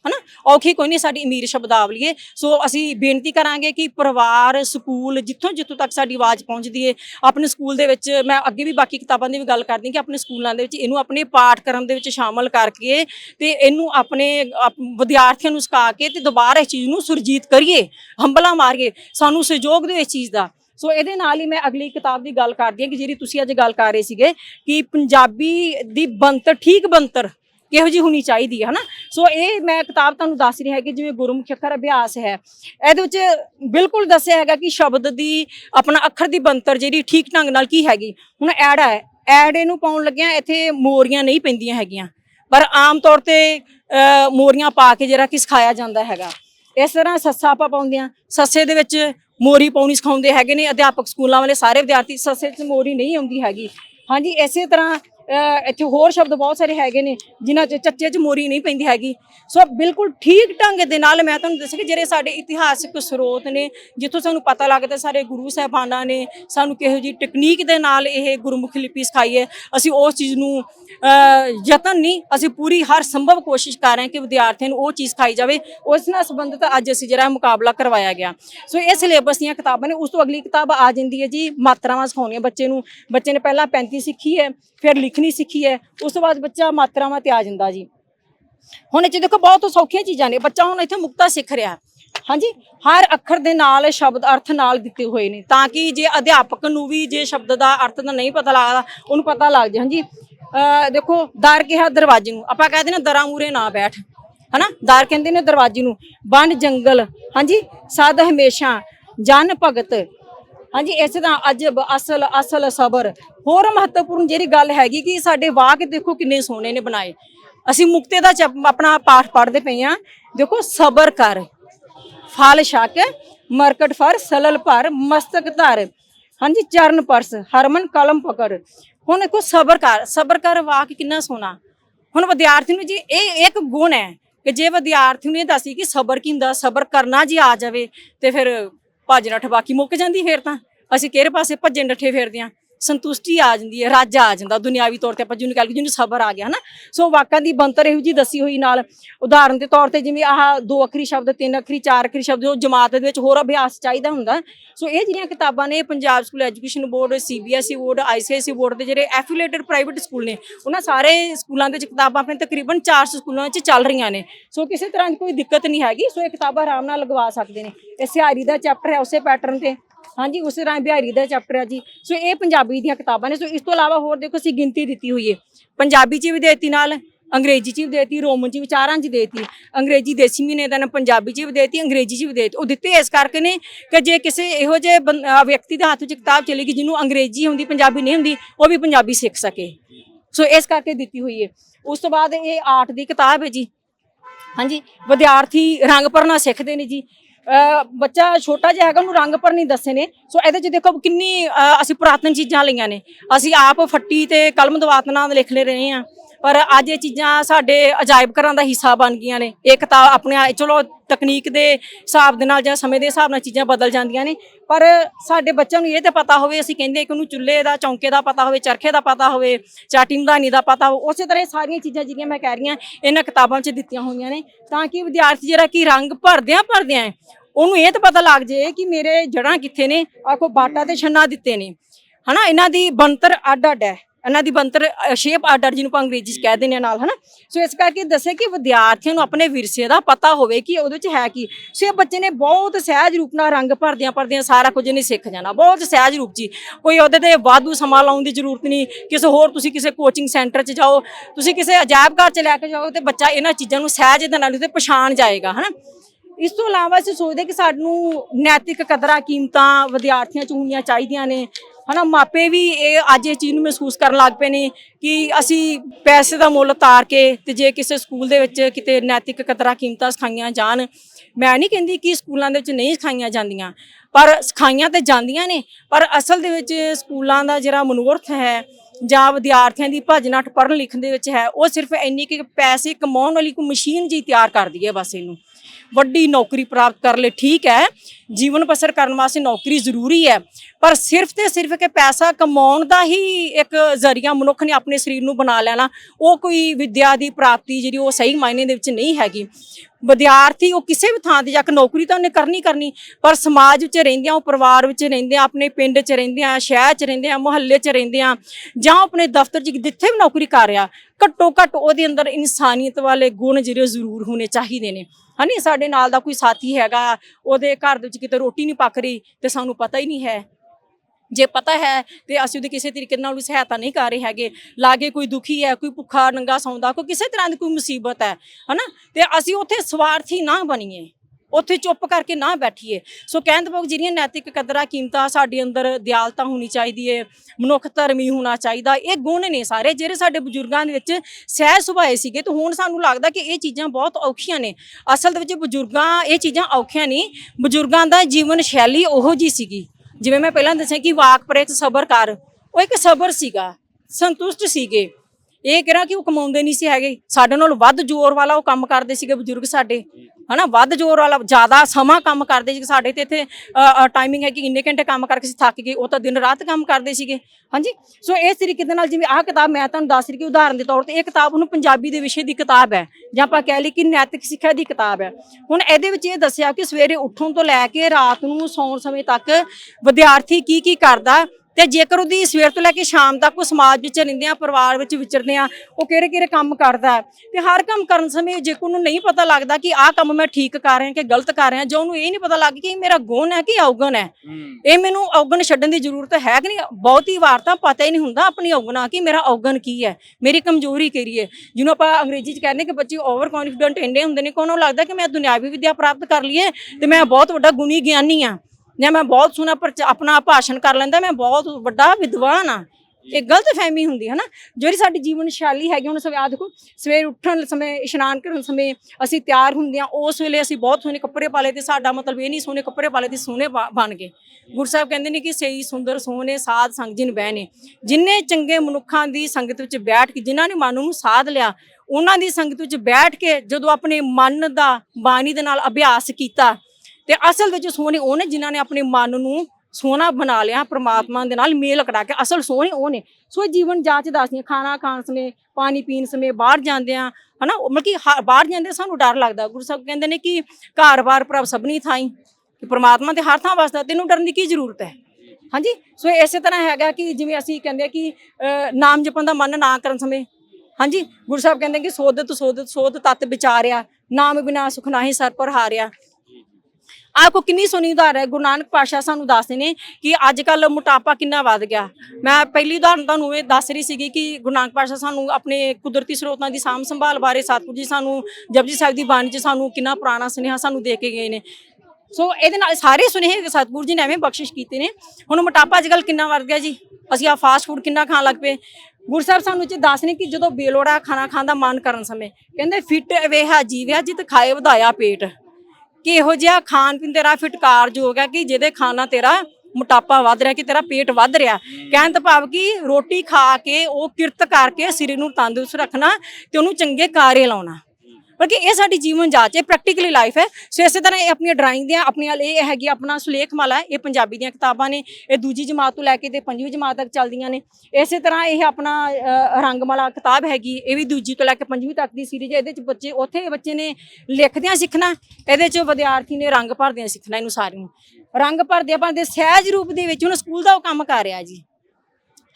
ਹਨਾ? ਔਖੀ ਕੋਈ ਨਹੀਂ ਸਾਡੀ ਅਮੀਰ ਸ਼ਬਦਾਵਲੀ ਹੈ ਸੋ ਅਸੀਂ ਬੇਨਤੀ ਕਰਾਂਗੇ ਕਿ ਪਰਿਵਾਰ, ਸਕੂਲ, ਜਿੱਥੋਂ ਜਿੱਥੋਂ ਤੱਕ ਸਾਡੀ ਆਵਾਜ਼ ਪਹੁੰਚਦੀ ਹੈ ਆਪਣੇ ਸਕੂਲ ਦੇ ਵਿੱਚ ਮੈਂ ਅੱਗੇ ਵੀ ਬਾਕੀ ਕਿਤਾਬਾਂ ਦੀ ਵੀ ਗੱਲ ਕਰਦੀ ਹਾਂ ਕਿ ਆਪਣੇ ਸਕੂਲਾਂ ਦੇ ਵਿੱਚ ਇਹਨੂੰ ਆਪਣੇ ਪਾਠਕ੍ਰਮ ਦੇ ਵਿੱਚ ਸ਼ਾਮਲ ਕਰਕੇ ਤੇ ਇਹਨੂੰ ਆਪਣੇ ਵਿਦਿਆਰਥੀਆਂ ਨੂੰ ਸਿਖਾ ਕੇ ਤੇ ਦੁਬਾਰਾ ਇਸ ਚੀਜ਼ ਨੂੰ ਸੁਰਜੀਤ ਕਰੀਏ, ਹੰਬਲਾ ਮਾਰੀਏ, ਸਾਨੂੰ ਸਹਿਯੋਗ ਦਿਓ ਇਸ ਚੀਜ਼ ਦਾ। ਸੋ ਇਹਦੇ ਨਾਲ ਹੀ ਮੈਂ ਅਗਲੀ ਕਿਤਾਬ ਦੀ ਗੱਲ ਕਰਦੀ ਹਾਂ ਕਿ ਜਿਹੜੀ ਤੁਸੀਂ ਅੱਜ ਗੱਲ ਕਰ ਰਹੇ ਸੀਗੇ ਕਿ ਪੰਜਾਬੀ ਦੀ ਬੰਤਰ ਠੀਕ ਬੰਤਰ ਕਿਹੋ ਜੀ ਹੋਣੀ ਚਾਹੀਦੀ ਹੈ ਹਨਾ? ਸੋ ਇਹ ਮੈਂ ਕਿਤਾਬ ਤੁਹਾਨੂੰ ਦੱਸ ਰਹੀ ਹੈ ਕਿ ਜਿਵੇਂ ਗੁਰਮੁਖੀ ਅੱਖਰ ਅਭਿਆਸ ਹੈ। ਇਹਦੇ ਵਿੱਚ ਬਿਲਕੁਲ ਦੱਸਿਆ ਹੈਗਾ ਕਿ ਸ਼ਬਦ ਦੀ ਆਪਣਾ ਅੱਖਰ ਦੀ ਬਣਤਰ ਜਿਹੜੀ ਠੀਕ ਢੰਗ ਨਾਲ ਕੀ ਹੈਗੀ? ਹੁਣ ਐੜਾ ਹੈ। ਐੜੇ ਨੂੰ ਪਾਉਣ ਲੱਗਿਆ ਇੱਥੇ ਮੋਰੀਆਂ ਨਹੀਂ ਪੈਂਦੀਆਂ ਹੈਗੀਆਂ। ਪਰ ਆਮ ਤੌਰ ਤੇ ਅਹ, ਮੋਰੀਆਂ ਪਾ ਕੇ ਜਿਹੜਾ ਕਿ ਸਿਖਾਇਆ ਜਾਂਦਾ ਹੈਗਾ। ਇਸ ਤਰ੍ਹਾਂ ਸੱਸਾ ਆਪਾਂ ਪਾਉਂਦੇ ਆ ਸੱਸੇ ਦੇ ਵਿੱਚ ਮੋਰੀ ਪਾਉਣੀ ਸਿਖਾਉਂਦੇ ਹੈਗੇ ਨੇ। ਅਧਿਆਪਕ ਸਕੂਲਾਂ ਵਾਲੇ ਸਾਰੇ ਵਿਦਿਆਰਥੀ ਸੱਸੇ 'ਚ ਮੋਰੀ ਨਹੀਂ ਆਉਂਦੀ ਹੈਗੀ। ਹਾਂਜੀ ਇਸੇ ਤਰ੍ਹਾਂ ਇੱਥੇ ਹੋਰ ਸ਼ਬਦ ਬਹੁਤ ਸਾਰੇ ਹੈਗੇ ਨੇ, ਜਿਨ੍ਹਾਂ 'ਚ ਚੱਚੇ 'ਚ ਮੋਰੀ ਨਹੀਂ ਪੈਂਦੀ ਹੈਗੀ। ਸੋ ਬਿਲਕੁਲ ਠੀਕ ਢੰਗ ਦੇ ਨਾਲ ਮੈਂ ਤੁਹਾਨੂੰ ਦੱਸਿਆ ਕਿ ਜਿਹੜੇ ਸਾਡੇ ਇਤਿਹਾਸਿਕ ਸਰੋਤ ਨੇ, ਜਿੱਥੋਂ ਸਾਨੂੰ ਪਤਾ ਲੱਗਦਾ ਸਾਰੇ ਗੁਰੂ ਸਾਹਿਬਾਨਾਂ ਨੇ ਸਾਨੂੰ ਕਿਹੋ ਜੀ ਟੈਕਨੀਕ ਦੇ ਨਾਲ ਇਹ ਗੁਰਮੁਖੀ ਲਿਪੀ ਸਿਖਾਈ ਹੈ। ਅਸੀਂ ਉਸ ਚੀਜ਼ ਨੂੰ ਯਤਨ ਨਹੀਂ, ਅਸੀਂ ਪੂਰੀ ਹਰ ਸੰਭਵ ਕੋਸ਼ਿਸ਼ ਕਰ ਰਹੇ ਹਾਂ ਕਿ ਵਿਦਿਆਰਥੀਆਂ ਨੂੰ ਉਹ ਚੀਜ਼ ਸਿਖਾਈ ਜਾਵੇ। ਉਸ ਨਾਲ ਸੰਬੰਧਿਤ ਅੱਜ ਅਸੀਂ ਜਿਹੜਾ ਮੁਕਾਬਲਾ ਕਰਵਾਇਆ ਗਿਆ। ਸੋ ਇਹ ਸਿਲੇਬਸ ਦੀਆਂ ਕਿਤਾਬਾਂ ਨੇ, ਉਸ ਤੋਂ ਅਗਲੀ ਕਿਤਾਬ ਆ ਜਾਂਦੀ ਹੈ ਜੀ, ਮਾਤਰਾਵਾਂ ਸਿਖਾਉਣੀਆਂ ਬੱਚੇ ਨੂੰ। ਬੱਚੇ ਨੇ ਪਹਿਲਾਂ 35 ਸਿੱਖੀ ਹੈ, ਫਿਰ ਲਿਖ ਲਿਖਣੀ ਸਿੱਖੀ ਹੈ, ਉਸ ਤੋਂ ਬਾਅਦ ਬੱਚਾ ਮਾਤਰਾਵਾਂ ਤੇ ਆ ਜਾਂਦਾ ਜੀ। ਹੁਣ ਇਹ 'ਚ ਦੇਖੋ ਬਹੁਤ ਸੌਖੀਆਂ ਚੀਜ਼ਾਂ ਨੇ, ਬੱਚਾ ਹੁਣ ਇੱਥੇ ਮੁਕਤਾ ਸਿੱਖ ਰਿਹਾ ਹਾਂਜੀ, ਹਰ ਅੱਖਰ ਦੇ ਨਾਲ ਸ਼ਬਦ ਅਰਥ ਨਾਲ ਦਿੱਤੇ ਹੋਏ ਨੇ, ਤਾਂ ਕਿ ਜੇ ਅਧਿਆਪਕ ਨੂੰ ਵੀ ਜੇ ਸ਼ਬਦ ਦਾ ਅਰਥ ਦਾ ਨਹੀਂ ਪਤਾ ਲੱਗਦਾ, ਉਹਨੂੰ ਪਤਾ ਲੱਗ ਜਾਏ। ਹਾਂਜੀ, ਅਹ ਦੇਖੋ ਦਰ ਕਿਹਾ ਦਰਵਾਜ਼ੇ ਨੂੰ, ਆਪਾਂ ਕਹਿੰਦੇ ਨੇ ਦਰਾਂ ਮੂਰੇ ਨਾ ਬੈਠ, ਹਨਾ? ਦਰ ਕਹਿੰਦੇ ਨੇ ਦਰਵਾਜ਼ੇ ਨੂੰ ਬਨ ਜੰਗਲ, ਹਾਂਜੀ, ਸਦ ਹਮੇਸ਼ਾ, ਜਨ ਭਗਤ ਹਾਂਜੀ ਇਸੇ ਤਰ੍ਹਾਂ ਅੱਜ ਅਸਲ ਅਸਲ ਸਬਰ। ਹੋਰ ਮਹੱਤਵਪੂਰਨ ਜਿਹੜੀ ਗੱਲ ਹੈਗੀ ਕਿ ਸਾਡੇ ਵਾਕ ਦੇਖੋ ਕਿੰਨੇ ਸੋਹਣੇ ਨੇ ਬਣਾਏ। ਅਸੀਂ ਮੁਕਤੇ ਦਾ ਚਪ- ਆਪਣਾ ਪਾਠ ਪੜ੍ਹਦੇ ਪਏ ਆ ਦੇਖੋ, ਸਬਰ ਕਰ। ਫਲ ਛਕ, ਮਰਕਟ ਫਰ, ਸਲਲ ਭਰ, ਮਸਤਕ ਧਰ। ਹਾਂਜੀ, ਚਰਨ ਪਰਸ, ਹਰਮਨ ਕਲਮ ਪਕੜ। ਹੁਣ ਦੇਖੋ, ਸਬਰ ਕਰ ਸਬਰ ਕਰ ਵਾਕ ਕਿੰਨਾ ਸੋਹਣਾ। ਹੁਣ ਵਿਦਿਆਰਥੀ ਨੂੰ ਜੀ ਇਹ ਇੱਕ ਗੁਣ ਹੈ ਕਿ ਜੇ ਵਿਦਿਆਰਥੀ ਨੂੰ ਇਹ ਦੱਸੀ ਕਿ ਸਬਰ ਕੀ ਹੁੰਦਾ, ਸਬਰ ਕਰਨਾ ਜੀ ਆ ਜਾਵੇ ਤੇ ਫਿਰ ਭੱਜ ਨੱਠ ਬਾਕੀ ਮੁੱਕ ਜਾਂਦੀ ਫੇਰ ਤਾਂ। ਅਸੀਂ ਕਿਹੜੇ ਪਾਸੇ ਭੱਜੇ ਨੱਠੇ ਫੇਰਦੇ ਆ? ਸੰਤੁਸ਼ਟੀ ਆ ਜਾਂਦੀ ਹੈ, ਰਾਜਾ ਆ ਜਾਂਦਾ ਦੁਨਿਆਵੀ ਤੌਰ ਤੇ ਆਪਾਂ ਜਿਹਨੂੰ ਕਹਿ ਲਈਏ, ਜਿਹਨੂੰ ਸਬਰ ਆ ਗਿਆ, ਹਨਾ? ਸੋ ਵਾਕਾਂ ਦੀ ਬੰਤਰ ਇਹੋ ਜੀ ਦੱਸੀ ਹੋਈ ਨਾਲ, ਉਦਾਹਰਨ ਦੇ ਤੌਰ ਤੇ ਜਿਵੇਂ ਆਹ ਦੋ ਅੱਖਰੀ ਸ਼ਬਦ, ਤਿੰਨ ਅੱਖਰੀ, ਚਾਰ ਅੱਖਰੀ ਸ਼ਬਦ ਜੋ ਜਮਾਤ ਦੇ ਵਿੱਚ ਹੋਰ ਅਭਿਆਸ ਚਾਹੀਦਾ ਹੁੰਦਾ। ਸੋ ਇਹ ਜਿਹੜੀਆਂ ਕਿਤਾਬਾਂ ਨੇ, Punjab school education board CBSE board ICSE board ਦੇ ਜਿਹੜੇ ਐਫੀਲੀਏਟਡ ਪ੍ਰਾਈਵੇਟ ਸਕੂਲ ਨੇ, ਉਹਨਾਂ ਸਾਰੇ ਸਕੂਲਾਂ ਦੇ ਵਿੱਚ ਕਿਤਾਬਾਂ ਆਪਣੇ ਤਕਰੀਬਨ 400 ਸਕੂਲਾਂ ਵਿੱਚ ਚੱਲ ਰਹੀਆਂ ਨੇ। ਸੋ ਕਿਸੇ ਤਰ੍ਹਾਂ ਦੀ ਕੋਈ ਦਿੱਕਤ ਨਹੀਂ ਹੈਗੀ, ਸੋ ਇਹ ਕਿਤਾਬਾਂ ਆਰਾਮ ਨਾਲ ਲਗਵਾ ਸਕਦੇ ਨੇ। ਇਹ ਸਿਹਾਰੀ ਦਾ ਚੈਪਟਰ ਹੈ, ਉਸੇ ਪੈਟਰਨ ਤੇ। ਹਾਂਜੀ, ਉਸੇ ਤਰ੍ਹਾਂ ਬਿਹਾਰੀ ਦਾ ਚੈਪਟਰ ਹੈ ਜੀ। ਸੋ ਇਹ ਪੰਜਾਬੀ ਦੀਆਂ ਕਿਤਾਬਾਂ ਨੇ। ਸੋ ਇਸ ਤੋਂ ਇਲਾਵਾ ਹੋਰ ਦੇਖੋ, ਅਸੀਂ ਗਿਣਤੀ ਦਿੱਤੀ ਹੋਈ ਹੈ ਪੰਜਾਬੀ ਚ ਵੀ ਦੇਤੀ ਨਾਲ, ਅੰਗਰੇਜ਼ੀ ਚ ਵੀ ਦੇਤੀ, ਰੋਮਨ ਚ ਵਿਚਾਰਾਂ ਚ ਦੇਤੀ। ਅੰਗਰੇਜ਼ੀ ਦੇਸੀ ਮਹੀਨੇ ਦਾ ਨਾ ਪੰਜਾਬੀ ਚ ਵੀ ਦੇਤੀ, ਅੰਗਰੇਜ਼ੀ ਚ ਵੀ ਦੇਤੀ। ਉਹ ਦਿੱਤੇ ਇਸ ਕਰਕੇ ਨੇ ਕਿ ਜੇ ਕਿਸੇ ਇਹੋ ਜਿਹੇ ਬੰ- ਵਿਅਕਤੀ ਦੇ ਹੱਥ ਵਿੱਚ ਕਿਤਾਬ ਚਲੇਗੀ ਜਿਹਨੂੰ ਅੰਗਰੇਜ਼ੀ ਹੁੰਦੀ, ਪੰਜਾਬੀ ਨਹੀਂ ਹੁੰਦੀ, ਉਹ ਵੀ ਪੰਜਾਬੀ ਸਿੱਖ ਸਕੇ। ਸੋ ਇਸ ਕਰਕੇ ਦਿੱਤੀ ਹੋਈ ਹੈ ਉਸ ਤੋਂ ਬਾਅਦ ਇਹ ਆਰਟ ਦੀ ਕਿਤਾਬ ਹੈ ਜੀ। ਹਾਂਜੀ, ਵਿਦਿਆਰਥੀ ਰੰਗ ਭਰਨਾ ਸਿੱਖਦੇ ਨੇ ਜੀ। ਬੱਚਾ ਛੋਟਾ ਜਿਹਾ ਹੈਗਾ, ਉਹਨੂੰ ਰੰਗ ਭਰਨੀ ਦੱਸੇ ਨੇ। ਸੋ ਇਹਦੇ ਚ ਦੇਖੋ ਕਿੰਨੀ ਅਸੀਂ ਪੁਰਾਤਨ ਚੀਜ਼ਾਂ ਲਈਆਂ ਨੇ। ਅਸੀਂ ਆਪ ਫੱਟੀ ਤੇ ਕਲਮ ਦਵਾਤ ਨਾਲ ਲਿਖ ਲੈ ਰਹੇ ਹਾਂ। ਪਰ ਅੱਜ ਇਹ ਚੀਜ਼ਾਂ ਸਾਡੇ ਅਜਾਇਬ ਘਰਾਂ ਦਾ ਹਿੱਸਾ ਬਣ ਗਈਆਂ ਨੇ। ਇਹ ਕਿਤਾਬ ਆਪਣੇ ਆ- ਚਲੋ ਤਕਨੀਕ ਦੇ ਹਿਸਾਬ ਦੇ ਨਾਲ ਜਾਂ ਸਮੇਂ ਦੇ ਹਿਸਾਬ ਨਾਲ ਚੀਜ਼ਾਂ ਬਦਲ ਜਾਂਦੀਆਂ ਨੇ। ਪਰ ਸਾਡੇ ਬੱਚਿਆਂ ਨੂੰ ਇਹ ਤਾਂ ਪਤਾ ਹੋਵੇ, ਅਸੀਂ ਕਹਿੰਦੇ ਕਿ ਉਹਨੂੰ ਚੁੱਲ੍ਹੇ ਦਾ, ਚੌਂਕੇ ਦਾ ਪਤਾ ਹੋਵੇ, ਚਰਖੇ ਦਾ ਪਤਾ ਹੋਵੇ ਚਾਟੀ ਮਧਾਨੀ ਦਾ ਪਤਾ ਹੋਵੇ, ਉਸੇ ਤਰ੍ਹਾਂ ਸਾਰੀਆਂ ਚੀਜ਼ਾਂ ਜਿਹੜੀਆਂ ਮੈਂ ਕਹਿ ਰਹੀ ਹਾਂ, ਇਹਨਾਂ ਕਿਤਾਬਾਂ 'ਚ ਦਿੱਤੀਆਂ ਹੋਈਆਂ ਨੇ। ਤਾਂ ਕਿ ਵਿਦਿਆਰਥੀ ਜਿਹੜਾ ਕਿ ਰੰਗ ਭਰਦਿਆਂ ਭਰਦਿਆਂ ਉਹਨੂੰ ਇਹ ਤਾਂ ਪਤਾ ਲੱਗ ਜੇ ਕਿ ਮੇਰੇ ਜੜਾਂ ਕਿੱਥੇ ਨੇ ਆਖੋ ਬਾਟਾ ਤੇ ਛੰਨਾ ਦਿੱਤੇ ਨੇ। ਹਨਾ, ਇਹਨਾਂ ਦੀ ਬਣਤਰ ਅੱਡ ਅੱਡ ਹੈ। ਇਹਨਾਂ ਦੀ ਬੰਤਰ ਸ਼ੇਪ ਅੱਡ ਜਿਹਨੂੰ ਆਪਾਂ ਅੰਗਰੇਜ਼ੀ ਚ ਕਹਿ ਦਿੰਦੇ ਆ ਨਾਲ, ਹਨਾ? ਸੋ ਇਸ ਕਰਕੇ ਦੱਸਿਆ ਕਿ ਵਿਦਿਆਰਥੀਆਂ ਨੂੰ ਆਪਣੇ ਵਿਰਸੇ ਦਾ ਪਤਾ ਹੋਵੇ ਕਿ ਉਹਦੇ ਚ ਹੈ ਕੀ। ਸੋ ਇਹ ਬੱਚੇ ਨੇ ਬਹੁਤ ਸਹਿਜ ਰੂਪ ਨਾਲ ਰੰਗ ਭਰਦਿਆਂ ਭਰਦਿਆਂ ਸਾਰਾ ਕੁਝ ਇਹਨੇ ਸਿੱਖ ਜਾਣਾ। ਬਹੁਤ ਸਹਿਜ ਰੂਪ ਜੀ। ਕੋਈ ਉਹਦੇ ਤੇ ਵਾਧੂ ਸਮਾਂ ਲਾਉਣ ਦੀ ਜ਼ਰੂਰਤ ਨਹੀਂ। ਕਿਸੇ ਹੋਰ ਤੁਸੀਂ ਕਿਸੇ ਕੋਚਿੰਗ ਸੈਂਟਰ 'ਚ ਜਾਓ, ਤੁਸੀਂ ਕਿਸੇ ਅਜਾਇਬ ਘਰ 'ਚ ਲੈ ਕੇ ਜਾਓ ਤੇ ਬੱਚਾ ਇਹਨਾਂ ਚੀਜ਼ਾਂ ਨੂੰ ਸਹਿਜ ਦੇ ਨਾਲ ਉਹਦੇ ਪਛਾਣ ਜਾਏਗਾ, ਹਨਾ? ਇਸ ਤੋਂ ਇਲਾਵਾ ਅਸੀਂ ਸੋਚਦੇ ਕਿ ਸਾਨੂੰ ਨੈਤਿਕ ਕਦਰਾਂ, ਕੀਮਤਾਂ ਵਿਦਿਆਰਥੀਆਂ ਚ ਹੋਣੀਆਂ ਚਾਹੀਦੀਆਂ ਨੇ। ਹਨਾ, ਮਾਪੇ ਵੀ ਇਹ ਅੱਜ ਇਹ ਚੀਜ਼ ਨੂੰ ਮਹਿਸੂਸ ਕਰਨ ਲੱਗ ਪਏ ਨੇ ਕਿ ਅਸੀਂ ਪੈਸੇ ਦਾ ਮੁੱਲ ਤਾਰ ਕੇ ਤੇ ਜੇ ਕਿਸੇ ਸਕੂਲ ਦੇ ਵਿੱਚ ਕਿਤੇ ਨੈਤਿਕ ਕਦਰਾਂ ਕੀਮਤਾਂ ਸਿਖਾਈਆਂ ਜਾਣ, ਮੈਂ ਨਹੀਂ ਕਹਿੰਦੀ ਕਿ ਸਕੂਲਾਂ ਦੇ ਵਿੱਚ ਨਹੀਂ ਸਿਖਾਈਆਂ ਜਾਂਦੀਆਂ, ਪਰ ਸਿਖਾਈਆਂ ਤੇ ਜਾਂਦੀਆਂ ਨੇ, ਪਰ ਅਸਲ ਦੇ ਵਿੱਚ ਸਕੂਲਾਂ ਦਾ ਜਿਹੜਾ ਮਨੋਰਥ ਹੈ ਜਾਂ ਵਿਦਿਆਰਥੀਆਂ ਦੀ ਭੱਜ ਨੱਠ ਪੜ੍ਹਨ ਲਿਖਣ ਦੇ ਵਿੱਚ ਹੈ, ਉਹ ਸਿਰਫ ਇੰਨੀ ਕਿ ਪੈਸੇ ਕਮਾਉਣ ਵਾਲੀ ਕੋਈ ਮਸ਼ੀਨ ਜੀ ਤਿਆਰ ਕਰਦੀ ਹੈ ਬਸ ਇਹਨੂੰ। ਵੱਡੀ ਨੌਕਰੀ ਪ੍ਰਾਪਤ ਕਰ ਲੈ ਠੀਕ ਹੈ। ਜੀਵਨ ਬਸਰ ਕਰਨ ਵਾਸਤੇ ਨੌਕਰੀ ਜ਼ਰੂਰੀ ਹੈ। ਪਰ ਸਿਰਫ ਤੇ ਸਿਰਫ ਕਿ ਪੈਸਾ ਕਮਾਉਣ ਦਾ ਹੀ ਇੱਕ ਜ਼ਰੀਆ ਮਨੁੱਖ ਨੇ ਆਪਣੇ ਸਰੀਰ ਨੂੰ ਬਣਾ ਲੈਣਾ, ਉਹ ਕੋਈ ਵਿਦਿਆ ਦੀ ਪ੍ਰਾਪਤੀ ਜਿਹੜੀ ਉਹ ਸਹੀ ਮਾਇਨੇ ਦੇ ਵਿੱਚ ਨਹੀਂ ਹੈਗੀ। ਵਿਦਿਆਰਥੀ ਉਹ ਕਿਸੇ ਵੀ ਥਾਂ ਤੇ ਜਾ ਕੇ ਨੌਕਰੀ ਤਾਂ ਉਹਨੇ ਕਰਨੀ ਕਰਨੀ, ਪਰ ਸਮਾਜ ਵਿੱਚ ਰਹਿੰਦਿਆਂ, ਉਹ ਪਰਿਵਾਰ ਵਿੱਚ ਰਹਿੰਦਿਆਂ, ਆਪਣੇ ਪਿੰਡ 'ਚ ਰਹਿੰਦਿਆਂ, ਸ਼ਹਿਰ 'ਚ ਰਹਿੰਦਿਆਂ, ਮੁਹੱਲੇ 'ਚ ਰਹਿੰਦਿਆਂ ਜਾਂ ਆਪਣੇ ਦਫ਼ਤਰ 'ਚ ਜਿੱਥੇ ਵੀ ਨੌਕਰੀ ਕਰ ਰਿਹਾ, ਘੱਟੋ ਘੱਟ ਉਹਦੇ ਅੰਦਰ ਇਨਸਾਨੀਅਤ ਵਾਲੇ ਗੁਣ ਜਿਹੜੇ ਜ਼ਰੂਰ ਹੋਣੇ ਚਾਹੀਦੇ ਨੇ। ਹਨੀ, ਸਾਡੇ ਨਾਲ ਦਾ ਕੋਈ ਸਾਥੀ ਹੈਗਾ, ਉਹਦੇ ਘਰ ਦੇ ਵਿੱਚ ਕਿਤੇ ਰੋਟੀ ਨਹੀਂ ਪੱਕ ਰਹੀ, ਤੇ ਸਾਨੂੰ ਪਤਾ ਹੀ ਨਹੀਂ ਹੈ। ਜੇ ਪਤਾ ਹੈ, ਤੇ ਅਸੀਂ ਉਹਦੀ ਕਿਸੇ ਤਰੀਕੇ ਨਾਲ ਉਹਦੀ ਸਹਾਇਤਾ ਨਹੀਂ ਕਰ ਰਹੇ ਹੈਗੇ। ਲਾਗੇ ਕੋਈ ਦੁਖੀ ਹੈ, ਕੋਈ ਭੁੱਖਾ, ਨੰਗਾ ਸੌਂਦਾ, ਕੋਈ ਕਿਸੇ ਤਰ੍ਹਾਂ ਦੀ ਕੋਈ ਮੁਸੀਬਤ ਹੈ, ਹਨਾ? ਤੇ ਅਸੀਂ ਉੱਥੇ ਸਵਾਰਥੀ ਨਾ ਬਣੀਏ। ਉੱਥੇ ਚੁੱਪ ਕਰਕੇ ਨਾ ਬੈਠੀਏ। ਸੋ ਕਹਿੰਦੇ ਲੋਕ ਜਿਹੜੀਆਂ ਨੈਤਿਕ ਕਦਰਾਂ, ਕੀਮਤਾਂ ਸਾਡੇ ਅੰਦਰ ਦਿਆਲਤਾ ਹੋਣੀ ਚਾਹੀਦੀ ਹੈ ਮਨੁੱਖ ਧਰਮੀ ਹੋਣਾ ਚਾਹੀਦਾ, ਇਹ ਗੁਣ ਨੇ ਸਾਰੇ। ਜਿਹੜੇ ਸਾਡੇ ਬਜ਼ੁਰਗਾਂ ਦੇ ਵਿੱਚ ਸਹਿ ਸੁਭਾਏ ਸੀਗੇ, ਤੇ ਹੁਣ ਸਾਨੂੰ ਲੱਗਦਾ ਕਿ ਇਹ ਚੀਜ਼ਾਂ ਬਹੁਤ ਔਖੀਆਂ ਨੇ। ਅਸਲ ਦੇ ਵਿੱਚ ਬਜ਼ੁਰਗਾਂ, ਇਹ ਚੀਜ਼ਾਂ ਔਖੀਆਂ ਨਹੀਂ, ਬਜ਼ੁਰਗਾਂ ਦਾ ਜੀਵਨ ਸ਼ੈਲੀ ਉਹੋ ਜੀ ਸੀਗੀ। ਜਿਵੇਂ ਮੈਂ ਪਹਿਲਾਂ ਦੱਸਿਆ ਕਿ ਵਾਕ ਪਰੇ ਸਬਰ ਕਰ, ਉਹ ਇੱਕ ਸਬਰ ਸੀਗਾ, ਸੰਤੁਸ਼ਟ ਸੀਗੇ। ਇਹ ਕਿਹੜਾ ਕਿ ਉਹ ਕਮਾਉਂਦੇ ਨਹੀਂ ਸੀ ਹੈਗੇ। ਸਾਡੇ ਨਾਲ ਵੱਧ ਜ਼ੋਰ ਵਾਲਾ ਉਹ ਕੰਮ ਕਰਦੇ ਸੀਗੇ ਬਜ਼ੁਰਗ ਸਾਡੇ। ਹਨਾ, ਵੱਧ ਜ਼ੋਰ ਵਾਲਾ, ਜ਼ਿਆਦਾ ਸਮਾਂ ਕੰਮ ਕਰਦੇ ਸੀ ਸਾਡੇ ਤੇ ਇੱਥੇ ਟਾਈਮਿੰਗ ਹੈ ਕਿ ਇੰਨੇ ਘੰਟੇ ਕੰਮ ਕਰਕੇ ਅਸੀਂ ਥੱਕ ਗਏ, ਉਹ ਤਾਂ ਦਿਨ ਰਾਤ ਕੰਮ ਕਰਦੇ ਸੀਗੇ, ਹਾਂਜੀ? ਸੋ ਇਸ ਤਰੀਕੇ ਦੇ ਨਾਲ ਜਿਵੇਂ ਆਹ ਕਿਤਾਬ ਮੈਂ ਤੁਹਾਨੂੰ ਦੱਸ ਰਹੀ ਕਿ ਉਦਾਹਰਨ ਦੇ ਤੌਰ ਤੇ ਇਹ ਕਿਤਾਬ ਉਹਨੂੰ ਪੰਜਾਬੀ ਦੇ ਵਿਸ਼ੇ ਦੀ ਕਿਤਾਬ ਹੈ, ਜਾਂ ਆਪਾਂ ਕਹਿ ਲਈ ਕਿ ਨੈਤਿਕ ਸਿੱਖਿਆ ਦੀ ਕਿਤਾਬ ਹੈ। ਹੁਣ ਇਹਦੇ ਵਿੱਚ ਇਹ ਦੱਸਿਆ ਕਿ ਸਵੇਰੇ ਉੱਠਣ ਤੋਂ ਲੈ ਕੇ ਰਾਤ ਨੂੰ ਸੌਣ ਸਮੇਂ ਤੱਕ ਵਿਦਿਆਰਥੀ ਕੀ ਕੀ ਕਰਦਾ ਤੇ ਜੇਕਰ ਉਹਦੀ ਸਵੇਰ ਤੋਂ ਲੈ ਕੇ ਸ਼ਾਮ ਤੱਕ ਉਹ ਸਮਾਜ ਵਿੱਚ ਰਹਿੰਦੇ ਆ ਪਰਿਵਾਰ ਵਿੱਚ ਵਿਚਰਦੇ ਆ ਉਹ ਕਿਹੜੇ ਕਿਹੜੇ ਕੰਮ ਕਰਦਾ। ਤੇ ਹਰ ਕੰਮ ਕਰਨ ਸਮੇਂ ਜੇਕਰ ਉਹਨੂੰ ਨਹੀਂ ਪਤਾ ਲੱਗਦਾ ਕਿ ਆਹ ਕੰਮ ਮੈਂ ਠੀਕ ਕਰ ਰਿਹਾ ਕਿ ਗਲਤ ਕਰ ਰਿਹਾ ਜਾਂ ਉਹਨੂੰ ਇਹ ਨਹੀਂ ਪਤਾ ਲੱਗ ਕਿ ਇਹ ਮੇਰਾ ਗੁਣ ਹੈ ਕਿ ਔਗਣ ਹੈ? ਇਹ ਮੈਨੂੰ ਔਗਣ ਛੱਡਣ ਦੀ ਜ਼ਰੂਰਤ ਹੈ ਕਿ ਨਹੀਂ? ਬਹੁਤੀ ਵਾਰ ਤਾਂ ਪਤਾ ਹੀ ਨਹੀਂ ਹੁੰਦਾ ਆਪਣੀ ਔਗਣਾ ਕਿ ਮੇਰਾ ਔਗਣ ਕੀ ਹੈ? ਮੇਰੀ ਕਮਜ਼ੋਰੀ ਕਿਹੜੀ ਹੈ? ਜਿਹਨੂੰ ਆਪਾਂ ਅੰਗਰੇਜ਼ੀ ਚ ਕਹਿੰਦੇ ਕਿ ਬੱਚੇ ਓਵਰ ਕੌਨਫੀਡੈਂਟ ਇੰਨੇ ਹੁੰਦੇ ਨੇ ਕਿ ਉਹਨਾਂ ਨੂੰ ਲੱਗਦਾ ਕਿ ਮੈਂ ਦੁਨਿਆਵੀ ਵਿੱਦਿਆ ਪ੍ਰਾਪਤ ਕਰ ਲਈਏ ਤੇ ਮੈਂ ਬਹੁਤ ਵੱਡਾ ਗੁਣੀ ਗਿਆਨੀ ਆ ਜਾਂ ਮੈਂ ਬਹੁਤ ਸੋਹਣਾ ਪ੍ਰਚ- ਆਪਣਾ ਭਾਸ਼ਣ ਕਰ ਲੈਂਦਾ, ਮੈਂ ਬਹੁਤ ਵੱਡਾ ਵਿਦਵਾਨ ਆ। ਇਹ ਗਲਤ ਫਹਿਮੀ ਹੁੰਦੀ ਹੈ ਨਾ ਜਿਹੜੀ ਸਾਡੀ ਜੀਵਨ ਸ਼ੈਲੀ ਹੈਗੀ, ਹੁਣ ਸਵੇਰ ਦੇਖੋ, ਸਵੇਰ ਉੱਠਣ ਸਮੇਂ, ਇਸ਼ਨਾਨ ਕਰਨ ਸਮੇਂ ਅਸੀਂ ਤਿਆਰ ਹੁੰਦੇ ਹਾਂ, ਉਸ ਵੇਲੇ ਅਸੀਂ ਬਹੁਤ ਸੋਹਣੇ ਕੱਪੜੇ ਪਾ ਲਏ ਤੇ ਸਾਡਾ ਮਤਲਬ ਇਹ ਨਹੀਂ ਸੋਹਣੇ ਕੱਪੜੇ ਪਾ ਲਏ ਤੇ ਸੋਹਣੇ ਬਾ- ਬਣ ਗਏ। ਗੁਰੂ ਸਾਹਿਬ ਕਹਿੰਦੇ ਨੇ ਕਿ ਸਹੀ ਸੁੰਦਰ, ਸੋਹਣੇ, ਸਾਧ ਸੰਗ ਜਿਨ ਬਹਿਨੇ ਜਿਨਨੇ ਚੰਗੇ ਮਨੁੱਖਾਂ ਦੀ ਸੰਗਤ ਵਿੱਚ ਬੈਠ ਕੇ, ਜਿਨ੍ਹਾਂ ਨੇ ਮਨ ਨੂੰ ਸਾਧ ਲਿਆ, ਉਹਨਾਂ ਦੀ ਸੰਗਤ ਵਿੱਚ ਬੈਠ ਕੇ ਜਦੋਂ ਆਪਣੇ ਮਨ ਦਾ ਬਾਣੀ ਦੇ ਨਾਲ ਅਭਿਆਸ ਕੀਤਾ ਤੇ ਅਸਲ ਵਿੱਚ ਸੋਹਣੇ ਉਹ ਨੇ ਜਿਨ੍ਹਾਂ ਨੇ ਆਪਣੇ ਮਨ ਨੂੰ ਸੋਹਣਾ ਬਣਾ ਲਿਆ ਪ੍ਰਮਾਤਮਾ ਦੇ ਨਾਲ ਮੇਲ ਕਰਾ ਕੇ। ਅਸਲ ਸੋਹਣੇ ਉਹ ਨੇ। ਸੋ ਇਹ ਜੀਵਨ ਜਾਚ ਦੱਸਦੀਆਂ ਖਾਣਾ ਖਾਣ ਸਮੇਂ, ਪਾਣੀ ਪੀਣ ਸਮੇਂ ਬਾਹਰ ਜਾਂਦੇ ਆ, ਹਨਾ? ਉਹ ਮਤਲਬ ਕਿ ਹ- ਬਾਹਰ ਜਾਂਦੇ ਸਾਨੂੰ ਡਰ ਲੱਗਦਾ। ਗੁਰੂ ਸਾਹਿਬ ਕਹਿੰਦੇ ਨੇ ਕਿ ਘਰ-ਬਾਰ ਪ੍ਰਭ ਸਭਨੀ ਥਾਈ ਕਿ ਪ੍ਰਮਾਤਮਾ ਤੇ ਹਰ ਥਾਂ ਵਸਦਾ ਤੈਨੂੰ ਡਰਨ ਦੀ ਕੀ ਜ਼ਰੂਰਤ ਹੈ? ਹਾਂਜੀ? ਸੋ ਇਸੇ ਤਰ੍ਹਾਂ ਹੈਗਾ ਕਿ ਜਿਵੇਂ ਅਸੀਂ ਕਹਿੰਦੇ ਆ ਕਿ ਨਾਮ ਜਪਣ ਦਾ ਮਨ ਨਾ ਕਰਨ ਸਮੇਂ, ਹਾਂਜੀ? ਗੁਰੂ ਸਾਹਿਬ ਕਹਿੰਦੇ ਕਿ ਸੋਧਤ ਸੋਧਤ, ਸੋਧ ਤਤ ਵਿਚਾਰਿਆ, ਨਾਮ ਬਿਨਾ ਸੁਖ ਨਾਹੀ ਸਰ ਪਰ ਹਾਰਿਆ। ਆਹ ਕੋ ਕਿੰਨੀ ਸੋਹਣੀ ਉਦਾਹਰਨ ਹੈ ਗੁਰੂ ਨਾਨਕ ਪਾਸ਼ਾ ਸਾਨੂੰ ਦੱਸਦੇ ਨੇ ਕਿ ਅੱਜ ਕੱਲ ਮੋਟਾਪਾ ਕਿੰਨਾ ਵੱਧ ਗਿਆ ਮੈਂ ਪਹਿਲੀ ਉਦਾਹਰਨ ਤੁਹਾਨੂੰ ਇਹ ਦੱਸ ਰਹੀ ਸੀਗੀ ਕਿ ਗੁਰੂ ਨਾਨਕ ਪਾਸ਼ਾ ਸਾਨੂੰ ਆਪਣੇ ਕੁਦਰਤੀ ਸਰੋਤਾਂ ਦੀ ਸਾਂਭ ਸੰਭਾਲ ਬਾਰੇ ਸਤਿਗੁਰੂ ਜੀ ਸਾਨੂੰ ਜਪਜੀ ਸਾਹਿਬ ਦੀ ਬਾਣੀ 'ਚ ਸਾਨੂੰ ਕਿੰਨਾ ਪੁਰਾਣਾ ਸੁਨੇਹਾ ਸਾਨੂੰ ਦੇ ਕੇ ਗਏ ਨੇ ਸੋ ਇਹਦੇ ਨਾਲ ਸਾਰੇ ਸੁਨੇਹੇ ਸਤਿਗੁਰੂ ਜੀ ਨੇ ਐਵੇਂ ਬਖਸ਼ਿਸ਼ ਕੀਤੇ ਨੇ ਹੁਣ ਮੋਟਾਪਾ ਅੱਜ ਕੱਲ ਕਿੰਨਾ ਵੱਧ ਗਿਆ ਜੀ ਅਸੀਂ ਆ ਫਾਸਟ ਫੂਡ ਕਿੰਨਾ ਖਾਣ ਲੱਗ ਪਏ ਗੁਰੂ ਸਾਹਿਬ ਸਾਨੂੰ ਇਹ ਦੱਸ ਨੇ ਕਿ ਜਦੋਂ ਬੇਲੋੜਾ ਖਾਣਾ ਖਾਣ ਦਾ ਮਨ ਕਰਨ ਸਮੇਂ ਕਹਿੰਦੇ ਫਿੱਟ ਵੇਹਾ ਜੀਵਿਆ ਜਿਤ ਖਾਏ ਵਧਾਇਆ ਪੇਟ ਕਿ ਇਹੋ ਜਿਹਾ ਖਾਣ ਪੀਣ ਤੇਰਾ ਫਿਟਕਾਰਯੋਗ ਹੈ ਕਿ ਜਿਹਦੇ ਖਾਣਾ ਤੇਰਾ ਮੋਟਾਪਾ ਵੱਧ ਰਿਹਾ, ਕਿ ਤੇਰਾ ਪੇਟ ਵੱਧ ਰਿਹਾ। ਕਹਿਣ ਦਾ ਭਾਵ ਕਿ ਰੋਟੀ ਖਾ ਕੇ, ਉਹ ਕਿਰਤ ਕਰਕੇ ਸਰੀਰ ਨੂੰ ਤੰਦਰੁਸਤ ਰੱਖਣਾ ਤੇ ਉਹਨੂੰ ਚੰਗੇ ਕਾਰੇ ਲਾਉਣਾ। ਬਲਕਿ ਇਹ ਸਾਡੀ ਜੀਵਨ ਜਾਚ ਹੈ ਪ੍ਰੈਕਟੀਕਲੀ ਲਾਈਫ ਹੈ। ਸੋ ਇਸੇ ਤਰ੍ਹਾਂ ਇਹ ਆਪਣੀਆਂ ਡਰਾਇੰਗ ਦੀਆਂ, ਆਪਣੀਆਂ ਇਹ ਹੈਗੀ ਆਪਣਾ ਸੁਲੇਖ ਮਾਲਾ ਇਹ ਪੰਜਾਬੀ ਦੀਆਂ ਕਿਤਾਬਾਂ ਨੇ, ਇਹ ਦੂਜੀ ਜਮਾਤ ਤੋਂ ਲੈ ਕੇ ਤੇ ਪੰਜਵੀਂ ਜਮਾਤ ਤੱਕ ਚੱਲਦੀਆਂ ਨੇ। ਇਸੇ ਤਰ੍ਹਾਂ ਇਹ ਆਪਣਾ ਰੰਗਮਾਲਾ ਕਿਤਾਬ ਹੈਗੀ, ਇਹ ਵੀ ਦੂਜੀ ਤੋਂ ਲੈ ਕੇ ਪੰਜਵੀਂ ਤੱਕ ਦੀ ਸੀਰੀਜ਼ ਹੈ। ਇਹਦੇ ਚ ਬੱਚੇ, ਉੱਥੇ ਬੱਚੇ ਨੇ ਲਿਖਦਿਆਂ ਸਿੱਖਣਾ, ਇਹਦੇ ਚ ਵਿਦਿਆਰਥੀ ਨੇ ਰੰਗ ਭਰਦਿਆਂ ਸਿੱਖਣਾ ਇਹਨੂੰ ਸਾਰਿਆਂ ਨੂੰ। ਰੰਗ ਭਰਦਿਆਂ ਭਰਦੇ ਸਹਿਜ ਰੂਪ ਦੇ ਵਿੱਚ ਹੁਣ ਸਕੂਲ ਦਾ ਉਹ ਕੰਮ ਕਰ ਰਿਹਾ ਜੀ।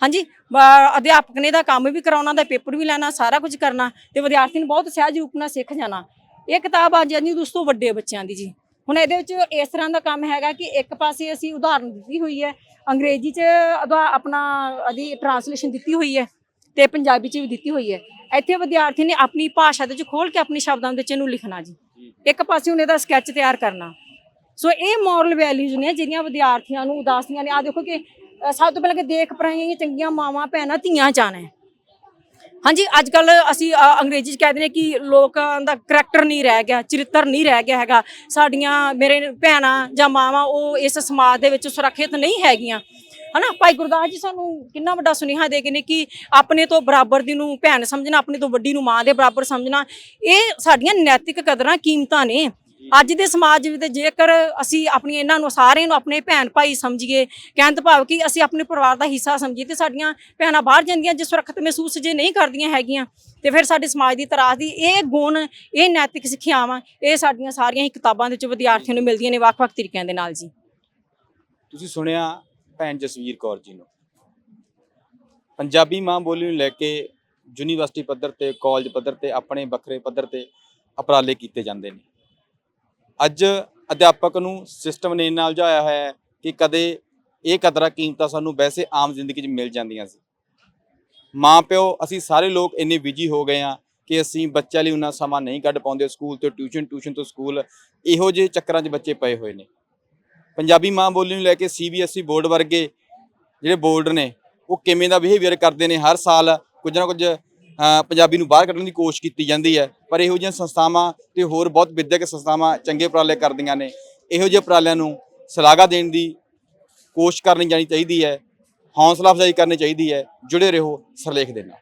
ਹਾਂਜੀ ਬ- ਅਧਿਆਪਕ ਨੇ ਦਾ ਕੰਮ ਵੀ ਕਰਾਉਣਾ ਦਾ ਪੇਪਰ ਵੀ ਲੈਣਾ, ਸਾਰਾ ਕੁਝ ਕਰਨਾ ਤੇ ਵਿਦਿਆਰਥੀ ਨੂੰ ਬਹੁਤ ਸਹਿਜ ਰੂਪ ਨਾਲ ਸਿੱਖ ਜਾਣਾ। ਇਹ ਕਿਤਾਬ ਆ ਜਾਂਦੀ ਉਸ ਤੋਂ ਵੱਡੇ ਬੱਚਿਆਂ ਦੀ ਜੀ। ਹੁਣ ਇਹਦੇ ਵਿੱਚ ਇਸ ਤਰ੍ਹਾਂ ਦਾ ਕੰਮ ਹੈਗਾ ਕਿ ਇੱਕ ਪਾਸੇ ਅਸੀਂ ਉਦਾਹਰਨ ਦਿੱਤੀ ਹੋਈ ਹੈ, ਅੰਗਰੇਜ਼ੀ 'ਚ ਉਹਦਾ ਆਪਣਾ ਉਹਦੀ ਟਰਾਂਸਲੇਸ਼ਨ ਦਿੱਤੀ ਹੋਈ ਹੈ ਤੇ ਪੰਜਾਬੀ 'ਚ ਵੀ ਦਿੱਤੀ ਹੋਈ ਹੈ। ਇੱਥੇ ਵਿਦਿਆਰਥੀ ਨੇ ਆਪਣੀ ਭਾਸ਼ਾ ਦੇ ਵਿੱਚ ਖੋਲ ਕੇ ਆਪਣੇ ਸ਼ਬਦਾਂ ਦੇ ਵਿੱਚ ਇਹਨੂੰ ਲਿਖਣਾ ਜੀ। ਇੱਕ ਪਾਸੇ ਉਹਨੇ ਦਾ ਸਕੈਚ ਤਿਆਰ ਕਰਨਾ। ਸੋ ਇਹ ਮੋਰਲ ਵੈਲਿਊਜ਼ ਨੇ ਜਿਹੜੀਆਂ ਵਿਦਿਆਰਥੀਆਂ ਨੂੰ ਉਦਾਸੀਆਂ ਨੇ ਆ ਦੇਖੋ ਕਿ ਸਭ ਤੋਂ ਪਹਿਲਾਂ ਕਿ ਦੇਖ ਪਰਾਈਆਂ ਚੰਗੀਆਂ ਮਾਵਾਂ, ਭੈਣਾਂ, ਧੀਆਂ ਚਾਣਾ ਹਾਂਜੀ ਅੱਜ ਕੱਲ ਅਸੀਂ ਅੰਗਰੇਜ਼ੀ ਚ ਕਹਿੰਦੇ ਨੇ ਕਿ ਲੋਕਾਂ ਦਾ ਕਰੈਕਟਰ ਨਹੀਂ ਰਹਿ ਗਿਆ, ਚਰਿੱਤਰ ਨਹੀਂ ਰਹਿ ਗਿਆ ਹੈਗਾ। ਸਾਡੀਆਂ, ਮੇਰੇ ਭੈਣਾਂ ਜਾਂ ਮਾਵਾਂ, ਉਹ ਇਸ ਸਮਾਜ ਦੇ ਵਿੱਚ ਸੁਰੱਖਿਅਤ ਨਹੀਂ ਹੈਗੀਆਂ। ਹਨਾ? ਭਾਈ ਗੁਰਦਾਸ ਜੀ ਸਾਨੂੰ ਕਿੰਨਾ ਵੱਡਾ ਸੁਨੇਹਾ ਦੇ ਗਏ ਨੇ ਕਿ ਆਪਣੇ ਤੋਂ ਬਰਾਬਰ ਦੀ ਨੂੰ ਭੈਣ ਸਮਝਣਾ, ਆਪਣੇ ਤੋਂ ਵੱਡੀ ਨੂੰ ਮਾਂ ਦੇ ਬਰਾਬਰ ਸਮਝਣਾ, ਇਹ ਸਾਡੀਆਂ ਨੈਤਿਕ ਕਦਰਾਂ ਕੀਮਤਾਂ ਨੇ। ਅੱਜ ਦੇ ਸਮਾਜ ਵਿੱਚ ਜੇਕਰ ਅਸੀਂ ਆਪਣੀ ਇਹਨਾਂ ਨੂੰ ਸਾਰਿਆਂ ਨੂੰ ਆਪਣੇ ਭੈਣ ਭਾਈ ਸਮਝੀਏ, ਕਹਿਣ ਦਾ ਭਾਵ ਕਿ ਅਸੀਂ ਆਪਣੇ ਪਰਿਵਾਰ ਦਾ ਹਿੱਸਾ ਸਮਝੀਏ ਤੇ ਸਾਡੀਆਂ ਭੈਣਾਂ ਬਾਹਰ ਜਾਂਦੀਆਂ ਜੇ ਸੁਰੱਖਿਅਤ ਮਹਿਸੂਸ ਜੇ ਨਹੀਂ ਕਰਦੀਆਂ ਹੈਗੀਆਂ, ਤੇ ਫਿਰ ਸਾਡੇ ਸਮਾਜ ਦੀ ਤਰਾਸ਼ ਦੀ ਇਹ ਗੁਣ, ਇਹ ਨੈਤਿਕ ਸਿੱਖਿਆਵਾਂ, ਇਹ ਸਾਡੀਆਂ ਸਾਰੀਆਂ ਹੀ ਕਿਤਾਬਾਂ ਦੇ ਵਿੱਚ ਵਿਦਿਆਰਥੀਆਂ ਨੂੰ ਮਿਲਦੀਆਂ ਨੇ ਵੱਖ-ਵੱਖ ਤਰੀਕਿਆਂ ਦੇ ਨਾਲ ਜੀ। ਤੁਸੀਂ ਸੁਣਿਆ ਭੈਣ ਜਸਵੀਰ ਕੌਰ ਜੀ ਨੂੰ। ਪੰਜਾਬੀ ਮਾਂ ਬੋਲੀ ਨੂੰ ਲੈ ਕੇ ਯੂਨੀਵਰਸਿਟੀ ਪੱਧਰ ਤੇ ਕਾਲਜ ਪੱਧਰ ਤੇ, ਆਪਣੇ ਵੱਖਰੇ ਪੱਧਰ ਤੇ ਉਪਰਾਲੇ ਕੀਤੇ ਜਾਂਦੇ ਨੇ। ਅੱਜ ਅਧਿਆਪਕ ਨੂੰ ਸਿਸਟਮ ਨੇ ਇੰਨਾ ਉਲਝਾਇਆ ਹੋਇਆ ਹੈ ਕਿ ਕਦੇ ਇਹ ਕਦਰਾਂ ਕੀਮਤਾਂ ਸਾਨੂੰ ਵੈਸੇ ਆਮ ਜ਼ਿੰਦਗੀ 'ਚ ਮਿਲ ਜਾਂਦੀਆਂ ਸੀ। ਮਾਂ ਪਿਓ ਅਸੀਂ ਸਾਰੇ ਲੋਕ ਇੰਨੇ ਬਿਜ਼ੀ ਹੋ ਗਏ ਆ ਕਿ ਅਸੀਂ ਬੱਚਿਆਂ ਲਈ ਉਹਨਾਂ ਸਮਾਂ ਨਹੀਂ ਕੱਢ ਪਾਉਂਦੇ, ਸਕੂਲ ਤੋਂ ਟਿਊਸ਼ਨ ਟਿਊਸ਼ਨ ਤੋਂ ਸਕੂਲ, ਇਹੋ ਜਿਹੇ ਚੱਕਰਾਂ 'ਚ ਬੱਚੇ ਪਏ ਹੋਏ ਨੇ। ਪੰਜਾਬੀ ਮਾਂ ਬੋਲੀ ਨੂੰ ਲੈ ਕੇ ਸੀਬੀਐਸਈ ਬੋਰਡ ਵਰਗੇ ਜਿਹੜੇ ਬੋਰਡ ਨੇ, ਉਹ ਕਿਵੇਂ ਦਾ ਬਿਹੇਵੀਅਰ ਕਰਦੇ ਨੇ ਹਰ ਸਾਲ ਕੁਝ ਨਾ ਕੁਝ ਪੰਜਾਬੀ ਨੂੰ ਬਾਹਰ ਕੱਢਣ ਦੀ ਕੋਸ਼ਿਸ਼ ਕੀਤੀ ਜਾਂਦੀ ਹੈ। ਪਰ ਇਹੋ ਜਿਹੀਆਂ ਸੰਸਥਾਵਾਂ ਤੇ ਹੋਰ ਬਹੁਤ ਵਿਦਿਅਕ ਸੰਸਥਾਵਾਂ ਚੰਗੇ ਉਪਰਾਲੇ ਕਰਦੀਆਂ ਨੇ। ਇਹੋ ਜਿਹੇ ਉਪਰਾਲਿਆਂ ਨੂੰ ਸ਼ਲਾਘਾ ਦੇਣ ਦੀ ਕੋਸ਼ਿਸ਼ ਕਰਨੀ ਜਾਣੀ ਚਾਹੀਦੀ ਹੈ। ਹੌਸਲਾ ਅਫਜ਼ਾਈ ਕਰਨੀ ਚਾਹੀਦੀ ਹੈ। ਜੁੜੇ ਰਹੋ ਸਰਲੇਖ ਦੇ ਨਾਲ।